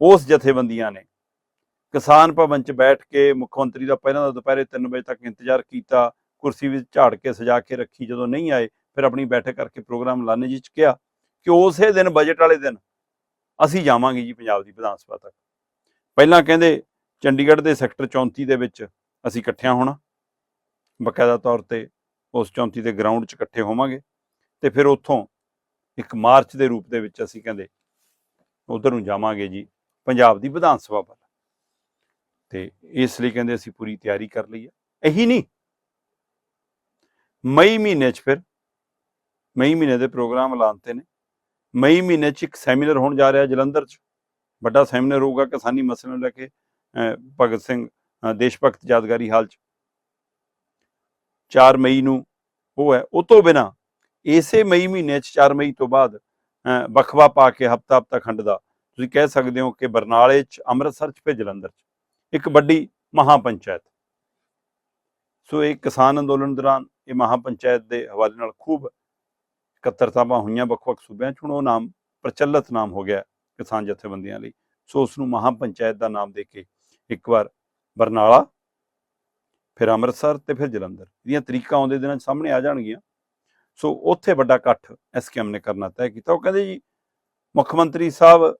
ਉਸ ਜਥੇਬੰਦੀਆਂ ਨੇ ਕਿਸਾਨ ਭਵਨ 'ਚ ਬੈਠ ਕੇ ਮੁੱਖ ਮੰਤਰੀ ਦਾ ਪਹਿਲਾਂ ਦਾ ਦੁਪਹਿਰੇ 3 ਵਜੇ ਤੱਕ ਇੰਤਜ਼ਾਰ ਕੀਤਾ, ਕੁਰਸੀ ਵਿੱਚ ਝਾੜ ਕੇ ਸਜਾ ਕੇ ਰੱਖੀ, ਜਦੋਂ ਨਹੀਂ ਆਏ, ਫਿਰ ਆਪਣੀ ਬੈਠਕ ਕਰਕੇ ਪ੍ਰੋਗਰਾਮ ਲਾਣੇ ਜੀ ਚ ਕਿਹਾ ਕਿ ਉਸੇ ਦਿਨ ਬਜਟ ਵਾਲੇ ਦਿਨ ਅਸੀਂ ਜਾਵਾਂਗੇ ਜੀ ਪੰਜਾਬ ਦੀ ਵਿਧਾਨ ਸਭਾ ਤੱਕ। ਪਹਿਲਾਂ ਕਹਿੰਦੇ ਚੰਡੀਗੜ੍ਹ ਦੇ ਸੈਕਟਰ 34 ਦੇ ਵਿੱਚ ਅਸੀਂ ਇਕੱਠਿਆਂ ਹੋਣਾ, ਬਕਾਇਦਾ ਤੌਰ ਤੇ ਉਸ 34 ਦੇ ਗਰਾਊਂਡ 'ਚ ਇਕੱਠੇ ਹੋਵਾਂਗੇ ਤੇ ਫਿਰ ਉੱਥੋਂ ਇੱਕ ਮਾਰਚ ਦੇ ਰੂਪ ਦੇ ਵਿੱਚ ਅਸੀਂ ਕਹਿੰਦੇ ਉਧਰ ਨੂੰ ਜਾਵਾਂਗੇ ਜੀ ਪੰਜਾਬ ਦੀ ਵਿਧਾਨ ਸਭਾ ਵੱਲ। ਤੇ ਇਸ ਲਈ ਕਹਿੰਦੇ ਅਸੀਂ ਪੂਰੀ ਤਿਆਰੀ ਕਰ ਲਈ ਹੈ। ਇਹੀ ਨਹੀਂ। ਮਈ ਮਹੀਨੇ 'ਚ ਫਿਰ, ਮਈ ਮਹੀਨੇ ਦੇ ਪ੍ਰੋਗਰਾਮ ਐਲਾਨਤੇ ਨੇ। ਮਈ ਮਹੀਨੇ 'ਚ ਇੱਕ ਸੈਮੀਨਾਰ ਹੋਣ ਜਾ ਰਿਹਾ ਜਲੰਧਰ 'ਚ। ਵੱਡਾ ਸੈਮੀਨਾਰ ਹੋਊਗਾ ਕਿਸਾਨੀ ਮਸਲੇ ਨੂੰ ਲੈ ਕੇ ਭਗਤ ਸਿੰਘ ਦੇਸ਼ ਭਗਤ ਯਾਦਗਾਰੀ ਹਾਲ 'ਚ। 4 ਮਈ ਨੂੰ ਉਹ ਹੈ। ਉਹ ਤੋਂ ਬਿਨਾ ਇਸੇ ਮਈ ਮਹੀਨੇ 'ਚ 4 ਮਈ ਤੋਂ ਬਾਅਦ ਅਹ ਵਖਵਾ ਪਾ ਕੇ ਹਫਤਾ ਹਫਤਾ ਖੰਡ ਦਾ ਤੁਸੀਂ ਕਹਿ ਸਕਦੇ ਹੋ ਕਿ ਬਰਨਾਲੇ 'ਚ, ਅੰਮ੍ਰਿਤਸਰ 'ਚ ਫਿਰ ਜਲੰਧਰ 'ਚ। ਇੱਕ ਵੱਡੀ ਮਹਾ ਪੰਚਾਇਤ ਸੋ ਇਹ ਕਿਸਾਨ ਅੰਦੋਲਨ ਦੌਰਾਨ ਇਹ ਮਹਾ ਪੰਚਾਇਤ ਦੇ ਹਵਾਲੇ ਨਾਲ ਖੂਬ ਇਕੱਤਰਤਾਵਾਂ ਹੋਈਆਂ, ਵੱਖ-ਵੱਖ ਸੂਬਿਆਂ 'ਚ। ਹੁਣ ਉਹ ਨਾਮ, ਪ੍ਰਚਲਿਤ ਨਾਮ ਹੋ ਗਿਆ ਕਿਸਾਨ ਜਥੇਬੰਦੀਆਂ ਲਈ। ਸੋ ਉਸ ਨੂੰ ਮਹਾ ਪੰਚਾਇਤ ਦਾ ਨਾਮ ਦੇ ਕੇ ਇੱਕ ਵਾਰ ਬਰਨਾਲਾ, ਫਿਰ ਅੰਮ੍ਰਿਤਸਰ ਤੇ ਫਿਰ ਜਲੰਧਰ। ਇਹਦੀਆਂ ਤਰੀਕਾਂ ਆਉਂਦੇ ਦਿਨਾਂ 'ਚ ਸਾਹਮਣੇ ਆ ਜਾਣਗੀਆਂ। ਸੋ ਉੱਥੇ ਵੱਡਾ ਇਕੱਠ ਐਸਕੇਐਮ ਨੇ ਕਰਨਾ ਤੈਅ ਕੀਤਾ। ਉਹ ਕਹਿੰਦੇ ਜੀ, ਮੁੱਖ ਮੰਤਰੀ ਸਾਹਿਬ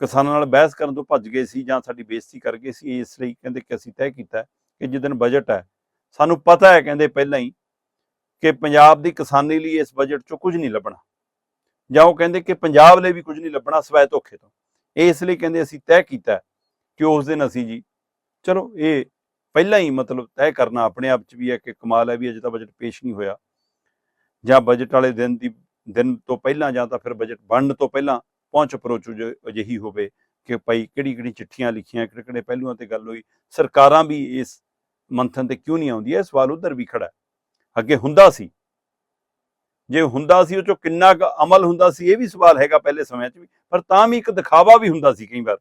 ਕਿਸਾਨਾਂ ਨਾਲ ਬਹਿਸ ਕਰਨ ਤੋਂ ਭੱਜ ਗਏ ਸੀ ਜਾਂ ਸਾਡੀ ਬੇਇੱਜ਼ਤੀ ਕਰ ਗਏ ਸੀ ਇਸ ਲਈ ਕਹਿੰਦੇ ਕਿ ਅਸੀਂ ਤੈਅ ਕੀਤਾ ਕਿ ਜਿਸ ਦਿਨ ਬਜਟ ਹੈ, ਸਾਨੂੰ ਪਤਾ ਹੈ ਕਹਿੰਦੇ ਪਹਿਲਾਂ ਹੀ ਕਿ ਪੰਜਾਬ ਦੀ ਕਿਸਾਨੀ ਲਈ ਇਸ ਬਜਟ 'ਚੋਂ ਕੁਝ ਨਹੀਂ ਲੱਭਣਾ ਜਾਂ ਉਹ ਕਹਿੰਦੇ ਕਿ ਪੰਜਾਬ ਲਈ ਵੀ ਕੁਝ ਨਹੀਂ ਲੱਭਣਾ ਸਵੈ ਧੋਖੇ ਤੋਂ। ਇਸ ਲਈ ਕਹਿੰਦੇ ਅਸੀਂ ਤੈਅ ਕੀਤਾ ਕਿ ਉਸ ਦਿਨ ਅਸੀਂ ਜੀ, ਚਲੋ ਇਹ ਪਹਿਲਾਂ ਹੀ ਮਤਲਬ ਤੈਅ ਕਰਨਾ ਆਪਣੇ ਆਪ 'ਚ ਵੀ ਹੈ ਕਿ ਕਮਾਲ ਹੈ ਵੀ ਅਜੇ ਤਾਂ ਬਜਟ ਪੇਸ਼ ਨਹੀਂ ਹੋਇਆ ਜਾਂ ਬਜਟ ਵਾਲੇ ਦਿਨ ਦੀ, ਦਿਨ ਤੋਂ ਪਹਿਲਾਂ ਜਾਂ ਤਾਂ ਫਿਰ ਬਜਟ ਬਣਨ ਤੋਂ ਪਹਿਲਾਂ ਪਹੁੰਚ ਅਪਰੋਚ ਅਜਿਹੀ ਹੋਵੇ ਕਿ ਭਾਈ ਕਿਹੜੀ ਕਿਹੜੀ ਚਿੱਠੀਆਂ ਲਿਖੀਆਂ, ਕਿਹੜੇ ਕਿਹੜੇ ਪਹਿਲੂਆਂ ਤੇ ਗੱਲ ਹੋਈ। ਸਰਕਾਰਾਂ ਵੀ ਇਸ ਮੰਥਨ ਤੇ ਕਿਉਂ ਨਹੀਂ ਆਉਂਦੀ? ਇਹ ਸਵਾਲ ਉਧਰ ਵੀ ਖੜਾ ਅੱਗੇ ਹੁੰਦਾ ਸੀ। ਜੇ ਹੁੰਦਾ ਸੀ, ਉਹ ਚੋਂ ਕਿੰਨਾ ਅਮਲ ਹੁੰਦਾ ਸੀ, ਇਹ ਵੀ ਸਵਾਲ ਹੈਗਾ ਪਹਿਲੇ ਸਮਿਆਂ 'ਚ ਵੀ। ਪਰ ਤਾਂ ਵੀ ਇੱਕ ਦਿਖਾਵਾ ਵੀ ਹੁੰਦਾ ਸੀ ਕਈ ਵਾਰ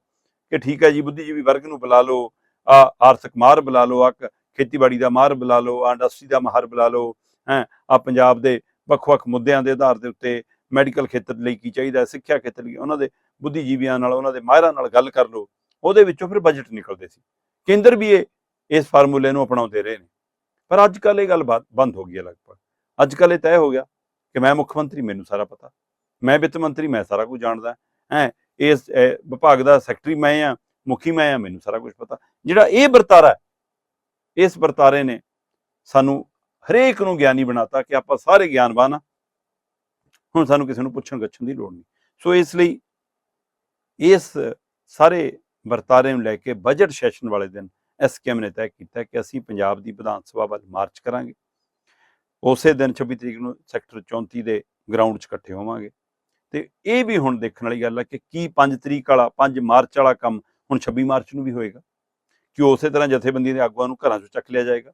ਕਿ ਠੀਕ ਹੈ ਜੀ, ਬੁੱਧੀਜੀਵੀ ਵਰਗ ਨੂੰ ਬੁਲਾ ਲਓ, ਆ ਆਰਥਿਕ ਮਾਹਰ ਬੁਲਾ ਲਓ, ਆ ਖੇਤੀਬਾੜੀ ਦਾ ਮਾਹਰ ਬੁਲਾ ਲਓ, ਆ ਇੰਡਸਟਰੀ ਦਾ ਮਾਹਰ ਬੁਲਾ ਲਓ, ਹੈ, ਆ ਪੰਜਾਬ ਦੇ ਵੱਖ-ਵੱਖ ਮੁੱਦਿਆਂ ਦੇ ਆਧਾਰ ਦੇ ਉੱਤੇ ਮੈਡੀਕਲ ਖੇਤਰ ਲਈ ਕੀ ਚਾਹੀਦਾ, ਸਿੱਖਿਆ ਖੇਤਰ ਲਈ, ਉਹਨਾਂ ਦੇ ਬੁੱਧੀਜੀਵੀਆਂ ਨਾਲ, ਉਹਨਾਂ ਦੇ ਮਾਹਿਰਾਂ ਨਾਲ ਗੱਲ ਕਰ ਲਓ, ਉਹਦੇ ਵਿੱਚੋਂ ਫਿਰ ਬਜਟ ਨਿਕਲਦੇ ਸੀ। ਕੇਂਦਰ ਵੀ ਇਹ, ਇਸ ਫਾਰਮੂਲੇ ਨੂੰ ਅਪਣਾਉਂਦੇ ਰਹੇ ਨੇ। ਪਰ ਅੱਜ ਕੱਲ ਇਹ ਗੱਲ ਬੰਦ ਹੋ ਗਈ ਹੈ ਲਗਭਗ। ਅੱਜ ਕੱਲ ਇਹ ਤੈਅ ਹੋ ਗਿਆ ਕਿ ਮੈਂ ਮੁੱਖ ਮੰਤਰੀ, ਮੈਨੂੰ ਸਾਰਾ ਪਤਾ। ਮੈਂ ਵਿੱਤ ਮੰਤਰੀ, ਮੈਂ ਸਾਰਾ ਕੁਝ ਜਾਣਦਾ। ਹੈ, ਇਸ ਵਿਭਾਗ ਦਾ ਸੈਕਟਰੀ ਮੈਂ ਆ ਮੁਖੀ ਮੈਂ ਆ ਮੈਨੂੰ ਸਾਰਾ ਕੁਝ ਪਤਾ। ਜਿਹੜਾ ਇਹ ਵਰਤਾਰਾ ਇਸ ਵਰਤਾਰੇ ਨੇ ਸਾਨੂੰ ਹਰੇਕ ਨੂੰ ਗਿਆਨੀ ਬਣਾਤਾ ਕਿ ਆਪਾਂ ਸਾਰੇ ਗਿਆਨਵਾਨ ਆ ਹੁਣ ਸਾਨੂੰ ਕਿਸੇ ਨੂੰ ਪੁੱਛਣ ਗੱਛਣ ਦੀ ਲੋੜ ਨਹੀਂ। ਸੋ ਇਸ ਲਈ ਇਸ ਸਾਰੇ ਵਰਤਾਰੇ ਨੂੰ ਲੈ ਕੇ ਬਜਟ ਸੈਸ਼ਨ ਵਾਲੇ ਦਿਨ ਐਸਕੇਐਮ ਨੇ ਤੈਅ ਕੀਤਾ ਕਿ ਅਸੀਂ ਪੰਜਾਬ ਦੀ ਵਿਧਾਨ ਸਭਾ ਵੱਲ ਮਾਰਚ ਕਰਾਂਗੇ। ਉਸੇ ਦਿਨ 26 ਤਰੀਕ ਨੂੰ ਸੈਕਟਰ 34 ਦੇ ਗਰਾਊਂਡ 'ਚ ਇਕੱਠੇ ਹੋਵਾਂਗੇ। ਤੇ ਇਹ ਵੀ ਹੁਣ ਦੇਖਣ ਵਾਲੀ ਗੱਲ ਹੈ ਕਿ ਕੀ 5 ਤਰੀਕ ਵਾਲਾ 5 ਮਾਰਚ ਵਾਲਾ ਕੰਮ ਹੁਣ 26 ਮਾਰਚ ਨੂੰ ਵੀ ਹੋਏਗਾ। ਕਿ ਉਸੇ ਤਰ੍ਹਾਂ ਜਥੇਬੰਦੀਆਂ ਦੇ ਆਗੂਆਂ ਨੂੰ ਘਰਾਂ 'ਚੋਂ ਚੱਕ ਲਿਆ ਜਾਏਗਾ?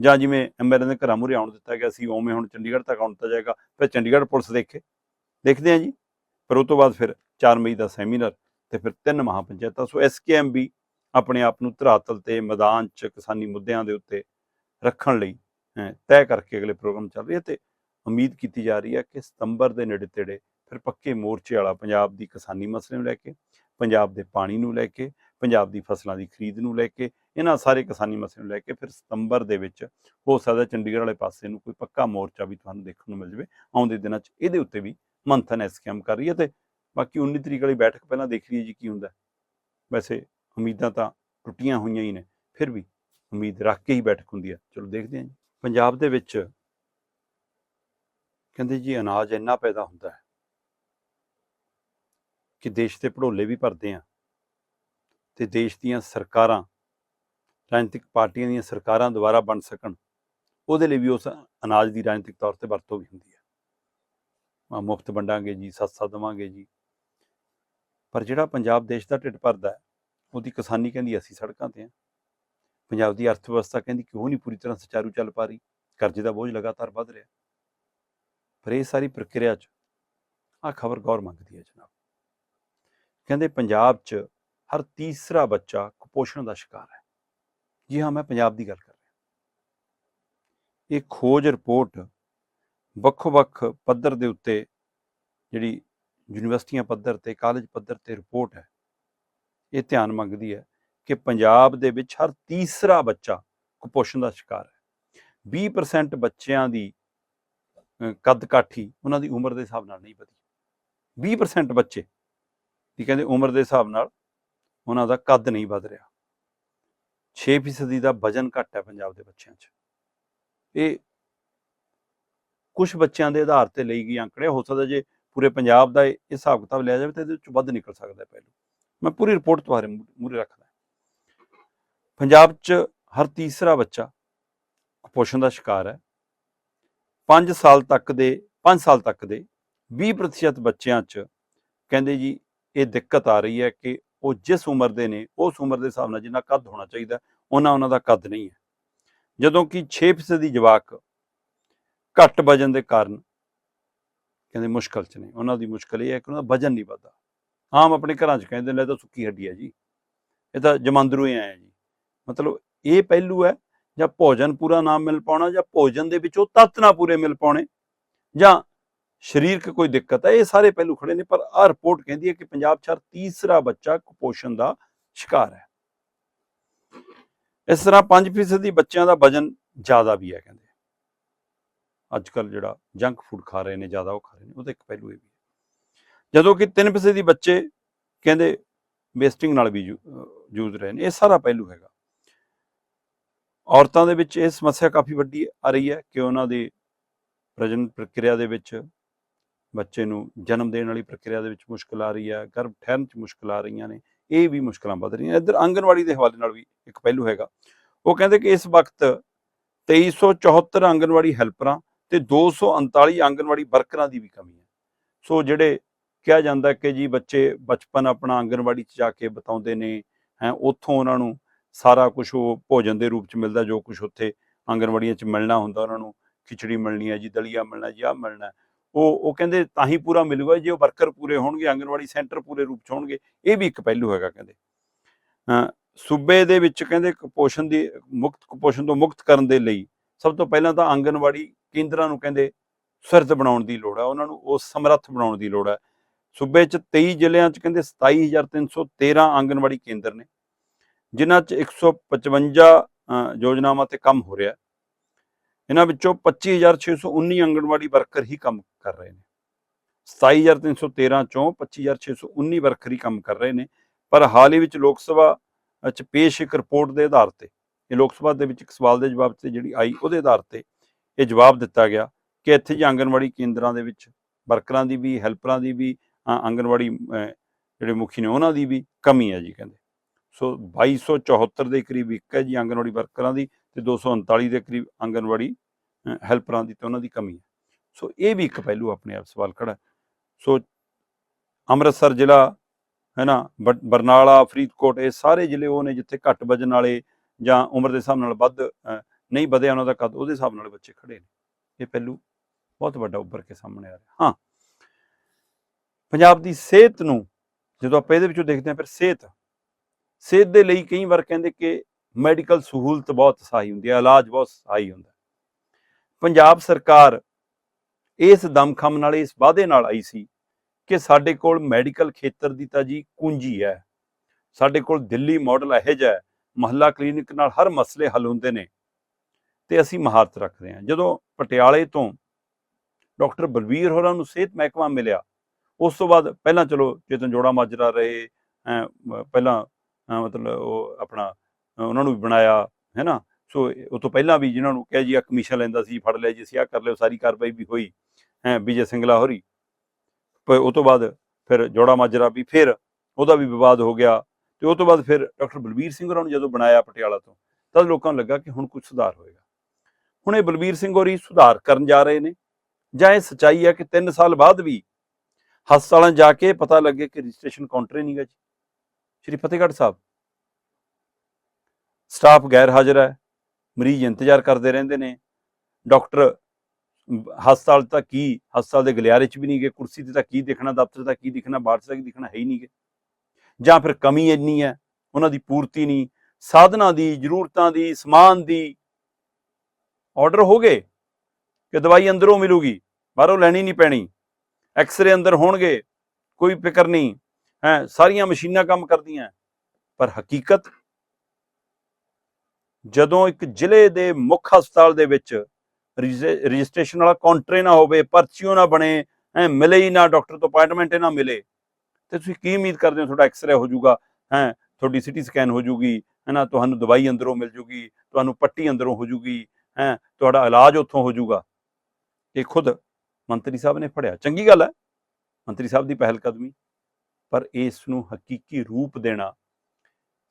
ਜਾਂ ਜਿਵੇਂ ਐਮਐਲਏ ਦੇ ਘਰਾਂ ਮੂਹਰੇ ਆਉਣ ਦਿੱਤਾ ਗਿਆ ਸੀ, ਉਵੇਂ ਹੁਣ ਚੰਡੀਗੜ੍ਹ ਤੱਕ ਆਉਣ ਦਿੱਤਾ ਜਾਏਗਾ, ਫਿਰ ਚੰਡੀਗੜ੍ਹ ਪੁਲਿਸ ਦੇਖੇ, ਦੇਖਦੇ ਹਾਂ ਜੀ ਪਰ ਉਹ ਤੋਂ ਬਾਅਦ ਫਿਰ 4 ਮਈ ਦਾ ਸੈਮੀਨਾਰ ਤੇ ਫਿਰ ਤਿੰਨ ਮਹਾਪੰਚਾਇਤਾਂ, ਸੋ ਐਸਕੇਐਮ ਵੀ ਆਪਣੇ ਆਪ ਨੂੰ ਧਰਾਤਲ ਤੇ ਮੈਦਾਨ 'ਚ ਕਿਸਾਨੀ ਮੁੱਦਿਆਂ ਦੇ ਉੱਤੇ ਰੱਖਣ ਲਈ ਤੈਅ ਕਰਕੇ ਅਗਲੇ ਪ੍ਰੋਗਰਾਮ ਚੱਲ ਰਹੀ ਹੈ ਤੇ ਉਮੀਦ ਕੀਤੀ ਜਾ ਰਹੀ ਹੈ ਕਿ ਸਤੰਬਰ ਦੇ ਨੇੜੇ ਤੇੜੇ ਫਿਰ ਪੱਕੇ ਮੋਰਚੇ ਵਾਲਾ ਪੰਜਾਬ ਦੀ ਕਿਸਾਨੀ ਮਸਲੇ ਨੂੰ ਲੈ ਕੇ, ਪੰਜਾਬ ਦੇ ਪਾਣੀ ਨੂੰ ਲੈ ਕੇ, ਪੰਜਾਬ ਦੀ ਫਸਲਾਂ ਦੀ ਖਰੀਦ ਨੂੰ ਲੈ ਕੇ ਇਹਨਾਂ ਸਾਰੇ ਕਿਸਾਨੀ ਮਸਲੇ ਨੂੰ ਲੈ ਕੇ ਫਿਰ ਸਤੰਬਰ ਦੇ ਵਿੱਚ ਹੋ ਸਕਦਾ ਚੰਡੀਗੜ੍ਹ ਵਾਲੇ ਪਾਸੇ ਨੂੰ ਕੋਈ ਪੱਕਾ ਮੋਰਚਾ ਵੀ ਤੁਹਾਨੂੰ ਦੇਖਣ ਨੂੰ ਮਿਲ ਜਾਵੇ, ਆਉਂਦੇ ਦਿਨਾਂ 'ਚ ਇਹਦੇ ਉੱਤੇ ਵੀ ਮੰਥਨ ਐਸਕੇਐਮ ਕਰ ਰਹੀ ਹੈ ਤੇ ਬਾਕੀ 19 ਤਰੀਕ ਵਾਲੀ ਬੈਠਕ ਪਹਿਲਾਂ ਦੇਖ ਲਈਏ ਜੀ ਕੀ ਹੁੰਦਾ। ਵੈਸੇ ਉਮੀਦਾਂ ਤਾਂ ਟੁੱਟੀਆਂ ਹੋਈਆਂ ਹੀ ਨੇ, ਫਿਰ ਵੀ ਉਮੀਦ ਰੱਖ ਕੇ ਹੀ ਬੈਠਕ ਹੁੰਦੀ ਹੈ। ਚਲੋ ਦੇਖਦੇ ਹਾਂ ਜੀ। ਪੰਜਾਬ ਦੇ ਵਿੱਚ ਕਹਿੰਦੇ ਜੀ ਅਨਾਜ ਇੰਨਾ ਪੈਦਾ ਹੁੰਦਾ ਹੈ ਕਿ ਦੇਸ਼ ਦੇ ਭੜੋਲੇ ਵੀ ਭਰਦੇ ਆ ਤੇ ਦੇਸ਼ ਦੀਆਂ ਸਰਕਾਰਾਂ ਰਾਜਨੀਤਿਕ ਪਾਰਟੀਆਂ ਦੀਆਂ ਸਰਕਾਰਾਂ ਦੁਆਰਾ ਬਣ ਸਕਣ, ਉਹਦੇ ਲਈ ਵੀ ਉਸ ਅਨਾਜ ਦੀ ਰਾਜਨੀਤਿਕ ਤੌਰ ਤੇ ਵਰਤੋਂ ਵੀ ਹੁੰਦੀ ਹੈ। ਆ ਮੁਫਤ ਵੰਡਾਂਗੇ ਜੀ ਸਸਤਾ ਦੇਵਾਂਗੇ ਜੀ। ਪਰ ਜਿਹੜਾ ਪੰਜਾਬ ਦੇਸ਼ ਦਾ ਢਿੱਡ ਭਰਦਾ ਹੈ, ਉਹਦੀ ਕਿਸਾਨੀ ਕਹਿੰਦੀ ਅਸੀਂ ਸੜਕਾਂ ਤੇ ਆ ਪੰਜਾਬ ਦੀ ਅਰਥ ਵਿਵਸਥਾ ਕਹਿੰਦੀ ਕਿਉਂ ਨਹੀਂ ਪੂਰੀ ਤਰ੍ਹਾਂ ਸੁਚਾਰੂ ਚੱਲ ਪਾ ਰਹੀ, ਕਰਜ਼ੇ ਦਾ ਬੋਝ ਲਗਾਤਾਰ ਵੱਧ ਰਿਹਾ। ਪਰ ਇਹ ਸਾਰੀ ਪ੍ਰਕਿਰਿਆ 'ਚ ਆ ਖਬਰ ਗੌਰ ਮੰਗਦੀ ਹੈ ਜਨਾਬ। ਕਹਿੰਦੇ ਪੰਜਾਬ 'ਚ ਹਰ ਤੀਸਰਾ ਬੱਚਾ ਕੁਪੋਸ਼ਣ ਦਾ ਸ਼ਿਕਾਰ ਹੈ। ਜੀ ਹਾਂ, ਮੈਂ ਪੰਜਾਬ ਦੀ ਗੱਲ ਕਰ ਰਿਹਾ। ਇਹ ਖੋਜ ਰਿਪੋਰਟ ਵੱਖ-ਵੱਖ ਪੱਧਰ ਦੇ ਉੱਤੇ ਜਿਹੜੀ ਯੂਨੀਵਰਸਿਟੀਆਂ ਪੱਧਰ ਤੇ, ਕਾਲਜ ਪੱਧਰ ਤੇ ਰਿਪੋਰਟ ਹੈ, ਇਹ ਧਿਆਨ ਮੰਗਦੀ ਹੈ ਕਿ ਪੰਜਾਬ ਦੇ ਵਿੱਚ ਹਰ ਤੀਸਰਾ ਬੱਚਾ ਕੁਪੋਸ਼ਣ ਦਾ ਸ਼ਿਕਾਰ ਹੈ। 20% ਬੱਚਿਆਂ ਦੀ ਕੱਦ ਕਾਠੀ ਉਹਨਾਂ ਦੀ ਉਮਰ ਦੇ ਹਿਸਾਬ ਨਾਲ ਨਹੀਂ ਵਧੀ। 20% ਬੱਚੇ ਦੀ ਕਹਿੰਦੇ ਉਮਰ ਦੇ ਹਿਸਾਬ ਨਾਲ ਉਹਨਾਂ ਦਾ ਕੱਦ ਨਹੀਂ ਵਧ ਰਿਹਾ। 6% ਦਾ ਵਜਨ ਘੱਟ ਹੈ ਪੰਜਾਬ ਦੇ ਬੱਚਿਆਂ 'ਚ। ਇਹ ਕੁਝ ਬੱਚਿਆਂ ਦੇ ਆਧਾਰ ਤੇ ਲਈ ਗਈ ਅੰਕੜੇ, ਹੋ ਸਕਦਾ ਜੇ ਪੂਰੇ ਪੰਜਾਬ ਦਾ ਇਹ ਹਿਸਾਬ ਕਿਤਾਬ ਲਿਆ ਜਾਵੇ ਤਾਂ ਇਹਦੇ ਵਿੱਚ ਵੱਧ ਨਿਕਲ ਸਕਦਾ ਪਹਿਲੂ। ਮੈਂ ਪੂਰੀ ਰਿਪੋਰਟ ਤੁਹਾਰੇ ਮੂਰੇ ਰੱਖਦਾ ਪੰਜਾਬ 'ਚ ਹਰ ਤੀਸਰਾ ਬੱਚਾ ਕੁਪੋਸ਼ਣ ਦਾ ਸ਼ਿਕਾਰ ਹੈ। 5 ਸਾਲ ਤੱਕ ਦੇ 5 ਸਾਲ ਤੱਕ ਦੇ 20% ਬੱਚਿਆਂ 'ਚ ਕਹਿੰਦੇ ਜੀ ਇਹ ਦਿੱਕਤ ਆ ਰਹੀ ਹੈ ਕਿ ਉਹ ਜਿਸ ਉਮਰ ਦੇ ਨੇ, ਉਸ ਉਮਰ ਦੇ ਹਿਸਾਬ ਨਾਲ ਜਿੰਨਾ ਕੱਦ ਹੋਣਾ ਚਾਹੀਦਾ ਉਹਨਾਂ ਉਹਨਾਂ ਦਾ ਕੱਦ ਨਹੀਂ ਹੈ। ਜਦੋਂ ਕਿ 6% ਦੀ ਜਵਾਕ ਘੱਟ ਵਜਨ ਦੇ ਕਾਰਨ ਕਹਿੰਦੇ ਮੁਸ਼ਕਲ 'ਚ ਨੇ, ਉਹਨਾਂ ਦੀ ਮੁਸ਼ਕਲ ਇਹ ਹੈ ਕਿ ਉਹਨਾਂ ਦਾ ਵਜਨ ਨਹੀਂ ਵੱਧਦਾ। ਆਮ ਆਪਣੇ ਘਰਾਂ 'ਚ ਕਹਿੰਦੇ ਨੇ ਇਹ ਤਾਂ ਸੁੱਕੀ ਹੱਡੀ ਹੈ ਜੀ। ਇਹ ਤਾਂ ਜਮਾਂਦਰੂ ਹੀ ਆਇਆ ਜੀ। ਮਤਲਬ ਇਹ ਪਹਿਲੂ ਹੈ, ਜਾਂ ਭੋਜਨ ਪੂਰਾ ਨਾ ਮਿਲ ਪਾਉਣਾ, ਜਾਂ ਭੋਜਨ ਦੇ ਵਿੱਚ ਉਹ ਤੱਤ ਨਾ ਪੂਰੇ ਮਿਲ ਪਾਉਣੇ, ਜਾਂ ਸਰੀਰਕ ਕੋਈ ਦਿੱਕਤ ਹੈ, ਇਹ ਸਾਰੇ ਪਹਿਲੂ ਖੜੇ ਨੇ, ਪਰ ਆਹ ਰਿਪੋਰਟ ਕਹਿੰਦੀ ਹੈ ਕਿ ਪੰਜਾਬ 'ਚ ਹਰ ਤੀਸਰਾ ਬੱਚਾ ਕੁਪੋਸ਼ਣ ਦਾ ਸ਼ਿਕਾਰ ਹੈ। ਇਸ ਤਰ੍ਹਾਂ 5% ਦੀ ਬੱਚਿਆਂ ਦਾ ਵਜਨ ਜ਼ਿਆਦਾ ਵੀ ਹੈ ਕਹਿੰਦੇ। ਅੱਜ ਕੱਲ ਜਿਹੜਾ ਜੰਕ ਫੂਡ ਖਾ ਰਹੇ ਨੇ, ਜ਼ਿਆਦਾ ਉਹ ਖਾ ਰਹੇ ਨੇ, ਉਹਦਾ ਇੱਕ ਪਹਿਲੂ ਇਹ ਵੀ ਹੈ। ਜਦੋਂ ਕਿ 3% ਦੀ ਬੱਚੇ ਕਹਿੰਦੇ ਵੇਸਟਿੰਗ ਨਾਲ ਵੀ ਜੂਝ ਰਹੇ ਨੇ, ਇਹ ਸਾਰਾ ਪਹਿਲੂ ਹੈਗਾ। ਔਰਤਾਂ ਦੇ ਵਿੱਚ ਇਹ ਸਮੱਸਿਆ ਕਾਫੀ ਵੱਡੀ ਆ ਰਹੀ ਹੈ ਕਿ ਉਹਨਾਂ ਦੀ ਪ੍ਰਜਨਨ ਪ੍ਰਕਿਰਿਆ ਦੇ ਵਿੱਚ ਬੱਚੇ ਨੂੰ ਜਨਮ ਦੇਣ ਵਾਲੀ ਪ੍ਰਕਿਰਿਆ ਦੇ ਵਿੱਚ ਮੁਸ਼ਕਲ ਆ ਰਹੀ ਹੈ, ਗਰਭ ਠਹਿਰਨ 'ਚ ਮੁਸ਼ਕਲ ਆ ਰਹੀਆਂ ਨੇ, ਇਹ ਵੀ ਮੁਸ਼ਕਲਾਂ ਵੱਧ ਰਹੀਆਂ ਇੱਧਰ ਆਂਗਨਵਾੜੀ ਦੇ ਹਵਾਲੇ ਨਾਲ ਵੀ ਇੱਕ ਪਹਿਲੂ ਹੈਗਾ। ਉਹ ਕਹਿੰਦੇ ਕਿ ਇਸ ਵਕਤ 2374 ਆਂਗਨਵਾੜੀ ਹੈਲਪਰਾਂ ਤੇ 239 ਆਂਗਨਵਾੜੀ ਵਰਕਰਾਂ ਦੀ ਵੀ ਕਮੀ ਹੈ। ਸੋ ਜਿਹੜੇ ਕਿਹਾ ਜਾਂਦਾ ਕਿ ਜੀ ਬੱਚੇ ਬਚਪਨ ਆਪਣਾ ਆਂਗਨਵਾੜੀ 'ਚ ਜਾ ਕੇ ਬਤਾਉਂਦੇ ਨੇ, ਹੈ, ਉੱਥੋਂ ਉਹਨਾਂ ਨੂੰ ਸਾਰਾ ਕੁਝ ਉਹ ਭੋਜਨ ਦੇ ਰੂਪ 'ਚ ਮਿਲਦਾ, ਜੋ ਕੁਝ ਉੱਥੇ ਆਂਗਨਵਾੜੀਆਂ 'ਚ ਮਿਲਣਾ ਹੁੰਦਾ, ਉਹਨਾਂ ਨੂੰ ਖਿਚੜੀ ਮਿਲਣੀ ਹੈ ਜੀ, ਦਲੀਆ ਮਿਲਣਾ ਜੀ, ਆਹ ਮਿਲਣਾ ਉਹ ਉਹ ਕਹਿੰਦੇ ਤਾਂ ਹੀ ਪੂਰਾ ਮਿਲੂਗਾ ਜੇ ਉਹ ਵਰਕਰ ਪੂਰੇ ਹੋਣਗੇ ਆਂਗਨਵਾੜੀ ਸੈਂਟਰ ਪੂਰੇ ਰੂਪ 'ਚ ਹੋਣਗੇ ਇਹ ਵੀ ਇੱਕ ਪਹਿਲੂ ਹੈਗਾ ਕਹਿੰਦੇ। ਸੂਬੇ ਦੇ ਵਿੱਚ ਕਹਿੰਦੇ ਕੁਪੋਸ਼ਣ ਦੀ ਮੁਕਤ ਕੁਪੋਸ਼ਣ ਤੋਂ ਮੁਕਤ ਕਰਨ ਦੇ ਲਈ ਸਭ ਤੋਂ ਪਹਿਲਾਂ ਤਾਂ ਆਂਗਨਵਾੜੀ ਕੇਂਦਰਾਂ ਨੂੰ ਕਹਿੰਦੇ ਸੁਰਤ ਬਣਾਉਣ ਦੀ ਲੋੜ ਹੈ ਉਹਨਾਂ ਨੂੰ ਉਹ ਸਮਰੱਥ ਬਣਾਉਣ ਦੀ ਲੋੜ ਹੈ ਸੂਬੇ 'ਚ 23 ਜ਼ਿਲ੍ਹਿਆਂ 'ਚ ਕਹਿੰਦੇ 27313 ਆਂਗਨਵਾੜੀ ਕੇਂਦਰ ਨੇ ਜਿਨ੍ਹਾਂ 'ਚ 155 ਅਹ, ਯੋਜਨਾਵਾਂ ਤੇ ਕੰਮ ਹੋ ਰਿਹਾ। ਇਹਨਾਂ ਵਿੱਚੋਂ 25619 ਆਂਗਣਵਾੜੀ ਵਰਕਰ ਹੀ ਕੰਮ ਕਰ ਰਹੇ ਨੇ। 27313 ਚੋਂ 25619 ਵਰਕਰ ਹੀ ਕੰਮ ਕਰ ਰਹੇ ਨੇ। ਪਰ ਹਾਲ ਹੀ ਵਿੱਚ ਲੋਕ ਸਭਾ 'ਚ ਪੇਸ਼ ਇੱਕ ਰਿਪੋਰਟ ਦੇ ਆਧਾਰ ਤੇ, ਇਹ ਲੋਕ ਸਭਾ ਦੇ ਵਿੱਚ ਇੱਕ ਸਵਾਲ ਦੇ ਜਵਾਬ ਤੇ ਜਿਹੜੀ ਆਈ ਉਹਦੇ ਆਧਾਰ ਤੇ ਇਹ ਜਵਾਬ ਦਿੱਤਾ ਗਿਆ ਕਿ ਇੱਥੇ ਜੀ ਆਂਗਣਵਾੜੀ ਕੇਂਦਰਾਂ ਦੇ ਵਿੱਚ ਵਰਕਰਾਂ ਦੀ ਵੀ, ਹੈਲਪਰਾਂ ਦੀ ਵੀ ਆਂਗਣਵਾੜੀ ਜਿਹੜੇ ਮੁਖੀ ਨੇ ਉਹਨਾਂ ਦੀ ਵੀ ਕਮੀ ਹੈ ਜੀ ਕਹਿੰਦੇ। ਸੋ 2274 ਦੇ ਕਰੀਬ ਇੱਕ ਹੈ ਜੀ ਆਂਗਣਵਾੜੀ ਵਰਕਰਾਂ ਦੀ। ਤੇ 239 ਦੇ ਕਰੀਬ ਆਂਗਨਵਾੜੀ ਹੈਲਪਰਾਂ ਦੀ ਤੇ ਉਹਨਾਂ ਦੀ ਕਮੀ ਹੈ। ਸੋ ਇਹ ਵੀ ਇੱਕ ਪਹਿਲੂ ਆਪਣੇ ਆਪ ਸਵਾਲ ਖੜਾ ਸੋ ਅੰਮ੍ਰਿਤਸਰ ਜ਼ਿਲ੍ਹਾ, ਹੈ ਨਾ ਬ- ਬਰਨਾਲਾ, ਫਰੀਦਕੋਟ, ਇਹ ਸਾਰੇ ਜ਼ਿਲ੍ਹੇ ਉਹ ਨੇ ਜਿੱਥੇ ਘੱਟ ਵਜਨ ਵਾਲੇ ਜਾਂ ਉਮਰ ਦੇ ਹਿਸਾਬ ਨਾਲ ਵੱਧ ਨਹੀਂ ਵਧਿਆ ਉਹਨਾਂ ਦਾ ਕੱਦ, ਉਹਦੇ ਹਿਸਾਬ ਨਾਲ ਬੱਚੇ ਖੜੇ ਨੇ। ਇਹ ਪਹਿਲੂ ਬਹੁਤ ਵੱਡਾ ਉੱਭਰ ਕੇ ਸਾਹਮਣੇ ਆ ਰਿਹਾ। ਹਾਂ। ਪੰਜਾਬ ਦੀ ਸਿਹਤ ਨੂੰ ਜਦੋਂ ਆਪਾਂ ਇਹਦੇ ਵਿੱਚੋਂ ਦੇਖਦੇ ਹਾਂ, ਫਿਰ ਸਿਹਤ। ਸਿਹਤ ਦੇ ਲਈ ਕਈ ਵਾਰ ਕਹਿੰਦੇ ਕਿ ਮੈਡੀਕਲ ਸਹੂਲਤ ਬਹੁਤ ਸਹਾਈ ਹੁੰਦੀ ਹੈ, ਇਲਾਜ ਬਹੁਤ ਸਹਾਈ ਹੁੰਦਾ ਪੰਜਾਬ ਸਰਕਾਰ ਇਸ ਦਮਖਮ ਨਾਲ, ਇਸ ਵਾਅਦੇ ਨਾਲ ਆਈ ਸੀ ਕਿ ਸਾਡੇ ਕੋਲ ਮੈਡੀਕਲ ਖੇਤਰ ਦੀ ਤਾਂ ਜੀ ਕੁੰਜੀ ਹੈ। ਸਾਡੇ ਕੋਲ ਦਿੱਲੀ ਮਾਡਲ ਇਹੋ ਜਿਹਾ ਹੈ, ਮਹੱਲਾ ਕਲੀਨਿਕ ਨਾਲ ਹਰ ਮਸਲੇ ਹੱਲ ਹੁੰਦੇ ਨੇ ਤੇ ਅਸੀਂ ਮਹਾਰਤ ਰੱਖਦੇ ਹਾਂ। ਜਦੋਂ ਪਟਿਆਲੇ ਤੋਂ ਡਾਕਟਰ ਬਲਵੀਰ ਹੋਰਾਂ ਨੂੰ ਸਿਹਤ ਮਹਿਕਮਾ ਮਿਲਿਆ, ਉਸ ਤੋਂ ਬਾਅਦ ਪਹਿਲਾਂ ਚਲੋ ਚੇਤਨ ਜੋੜਾ ਮਾਜਰਾ ਰਹੇ ਪਹਿਲਾਂ ਮਤਲਬ ਉਹ ਆਪਣਾ ਉਹਨਾਂ ਨੂੰ ਵੀ ਬਣਾਇਆ ਹੈ ਨਾ ਸੋ ਉਹ ਤੋਂ ਪਹਿਲਾਂ ਵੀ ਜਿਨ੍ਹਾਂ ਨੂੰ ਕਿਹਾ ਜੀ ਆ ਕਮਿਸ਼ਨ ਲੈਂਦਾ ਸੀ, ਫੜ ਲਿਆ ਜੀ, ਅਸੀਂ ਆ ਕਰ ਲਿਓ ਸਾਰੀ ਕਾਰਵਾਈ ਵੀ ਹੋਈ, ਹੈ, ਵਿਜੇ ਸਿੰਗਲਾ ਹੋਰੀ। ਪਰ ਉਹ ਤੋਂ ਬਾਅਦ ਫਿਰ ਜੋੜਾ ਮਾਜਰਾ ਵੀ ਫਿਰ ਉਹਦਾ ਵੀ ਵਿਵਾਦ ਹੋ ਗਿਆ ਤੇ ਉਹ ਤੋਂ ਬਾਅਦ ਫਿਰ ਡਾਕਟਰ ਬਲਬੀਰ ਸਿੰਘ ਹੋਰਾਂ ਨੂੰ ਜਦੋਂ ਬਣਾਇਆ ਪਟਿਆਲਾ ਤੋਂ ਤਦ ਲੋਕਾਂ ਨੂੰ ਲੱਗਾ ਕਿ ਹੁਣ ਕੁਝ ਸੁਧਾਰ ਹੋਏਗਾ। ਹੁਣ ਇਹ ਬਲਬੀਰ ਸਿੰਘ ਹੋਰੀ ਸੁਧਾਰ ਕਰਨ ਜਾ ਰਹੇ ਨੇ, ਜਾਂ ਇਹ ਸਚਾਈ ਹੈ ਕਿ 3 ਸਾਲ ਬਾਅਦ ਵੀ ਹਸਪਤਾਲਾਂ ਜਾ ਕੇ ਪਤਾ ਲੱਗੇ ਕਿ ਰਜਿਸਟ੍ਰੇਸ਼ਨ ਕਾਊਂਟਰ ਹੀ ਨਹੀਂਗਾ ਜੀ। ਸ਼੍ਰੀ ਫਤਿਹਗੜ੍ਹ ਸਾਹਿਬ। ਸਟਾਫ ਗੈਰ ਹਾਜ਼ਰ ਹੈ, ਮਰੀਜ਼ ਇੰਤਜ਼ਾਰ ਕਰਦੇ ਰਹਿੰਦੇ ਨੇ। ਡਾਕਟਰ, ਹਸਪਤਾਲ ਤਾਂ ਕੀ, ਹਸਪਤਾਲ ਦੇ ਗਲਿਆਰੇ 'ਚ ਵੀ ਨਹੀਂ ਗਏ, ਕੁਰਸੀ ਤੇ ਤਾਂ ਕੀ ਦੇਖਣਾ, ਦਫ਼ਤਰ ਦਾ ਕੀ ਦਿਖਣਾ, ਬਾਹਰ 'ਚ ਕੀ ਦਿਖਣਾ, ਹੈ ਹੀ ਨਹੀਂ ਗੇ ਜਾਂ ਫਿਰ ਕਮੀ ਇੰਨੀ ਹੈ, ਉਹਨਾਂ ਦੀ ਪੂਰਤੀ ਨਹੀਂ, ਸਾਧਨਾਂ ਦੀ, ਜ਼ਰੂਰਤਾਂ ਦੀ, ਸਮਾਨ ਦੀ। ਆਰਡਰ ਹੋ ਗਏ ਕਿ ਦਵਾਈ ਅੰਦਰੋਂ ਮਿਲੂਗੀ, ਬਾਹਰੋਂ ਲੈਣੀ ਨਹੀਂ ਪੈਣੀ। ਐਕਸ-ਰੇ ਅੰਦਰ ਹੋਣਗੇ, ਕੋਈ ਫਿਕਰ ਨਹੀਂ। ਹੈ, ਸਾਰੀਆਂ ਮਸ਼ੀਨਾਂ ਕੰਮ ਕਰਦੀਆਂ। ਪਰ ਹਕੀਕਤ ਜਦੋਂ ਇੱਕ ਜ਼ਿਲ੍ਹੇ ਦੇ ਮੁੱਖ ਹਸਪਤਾਲ ਦੇ ਵਿੱਚ ਰਜਿ- ਰਜਿਸਟ੍ਰੇਸ਼ਨ ਵਾਲਾ ਕਾਊਂਟਰ ਨਾ ਹੋਵੇ, ਪਰਚੀਓ ਨਾ ਬਣੇ ਐ ਮਿਲੇ ਹੀ ਨਾ, ਡਾਕਟਰ ਤੋਂ ਅਪਾਇੰਟਮੈਂਟ ਹੀ ਨਾ ਮਿਲੇ, ਤੇ ਤੁਸੀਂ ਕੀ ਉਮੀਦ ਕਰਦੇ ਹੋ ਤੁਹਾਡਾ ਐਕਸ-ਰੇ ਹੋ ਜਾਊਗਾ, ਹੈ, ਤੁਹਾਡੀ ਸਿਟੀ ਸਕੈਨ ਹੋ ਜਾਊਗੀ ਹੈ ਨਾ ਤੁਹਾਨੂੰ ਦਵਾਈ ਅੰਦਰੋਂ ਮਿਲ ਜੂਗੀ ਤੁਹਾਨੂੰ ਪੱਟੀ ਅੰਦਰੋਂ ਹੋ ਜੂਗੀ ਹੈ, ਤੁਹਾਡਾ ਇਲਾਜ ਉੱਥੋਂ ਹੋ ਜਾਊਗਾ। ਇਹ ਖੁਦ ਮੰਤਰੀ ਸਾਹਿਬ ਨੇ ਫੜਿਆ। ਚੰਗੀ ਗੱਲ ਹੈ, ਮੰਤਰੀ ਸਾਹਿਬ ਦੀ ਪਹਿਲ ਕਦਮੀ, ਪਰ ਇਸ ਨੂੰ ਹਕੀਕੀ ਰੂਪ ਦੇਣਾ,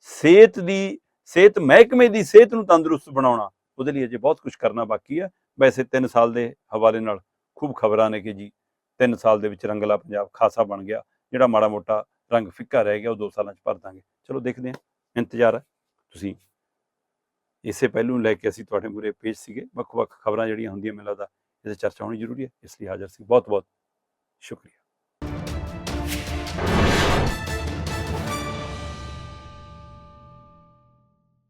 ਸਿਹਤ ਦੀ ਸਿਹਤ ਮਹਿਕਮੇ ਦੀ ਸਿਹਤ ਨੂੰ ਤੰਦਰੁਸਤ ਬਣਾਉਣਾ, ਉਹਦੇ ਲਈ ਅਜੇ ਬਹੁਤ ਕੁਝ ਕਰਨਾ ਬਾਕੀ ਹੈ ਵੈਸੇ 3 ਸਾਲ ਦੇ ਹਵਾਲੇ ਨਾਲ ਖੂਬ ਖਬਰਾਂ ਨੇ ਕਿ ਜੀ 3 ਸਾਲ ਦੇ ਵਿੱਚ ਰੰਗਲਾ ਪੰਜਾਬ ਖਾਸਾ ਬਣ ਗਿਆ, ਜਿਹੜਾ ਮਾੜਾ ਮੋਟਾ ਰੰਗ ਫਿੱਕਾ ਰਹਿ ਗਿਆ, ਉਹ 2 ਸਾਲਾਂ ਚ ਭਰ ਦਾਂਗੇ। ਚਲੋ ਦੇਖਦੇ ਹਾਂ, ਇੰਤਜ਼ਾਰ ਹੈ। ਤੁਸੀਂ ਇਸੇ ਪਹਿਲੂ ਨੂੰ ਲੈ ਕੇ ਅਸੀਂ ਤੁਹਾਡੇ ਮੂਰੇ ਪੇਸ਼ ਸੀਗੇ। ਵੱਖ-ਵੱਖ ਖਬਰਾਂ ਜਿਹੜੀਆਂ ਹੁੰਦੀਆਂ ਮੈਨੂੰ ਲੱਗਦਾ ਇਹਦੇ ਚਰਚਾ ਹੋਣੀ ਜ਼ਰੂਰੀ ਹੈ। ਇਸ ਲਈ ਹਾਜ਼ਰ ਸੀ। ਬਹੁਤ ਬਹੁਤ ਸ਼ੁਕਰੀਆ।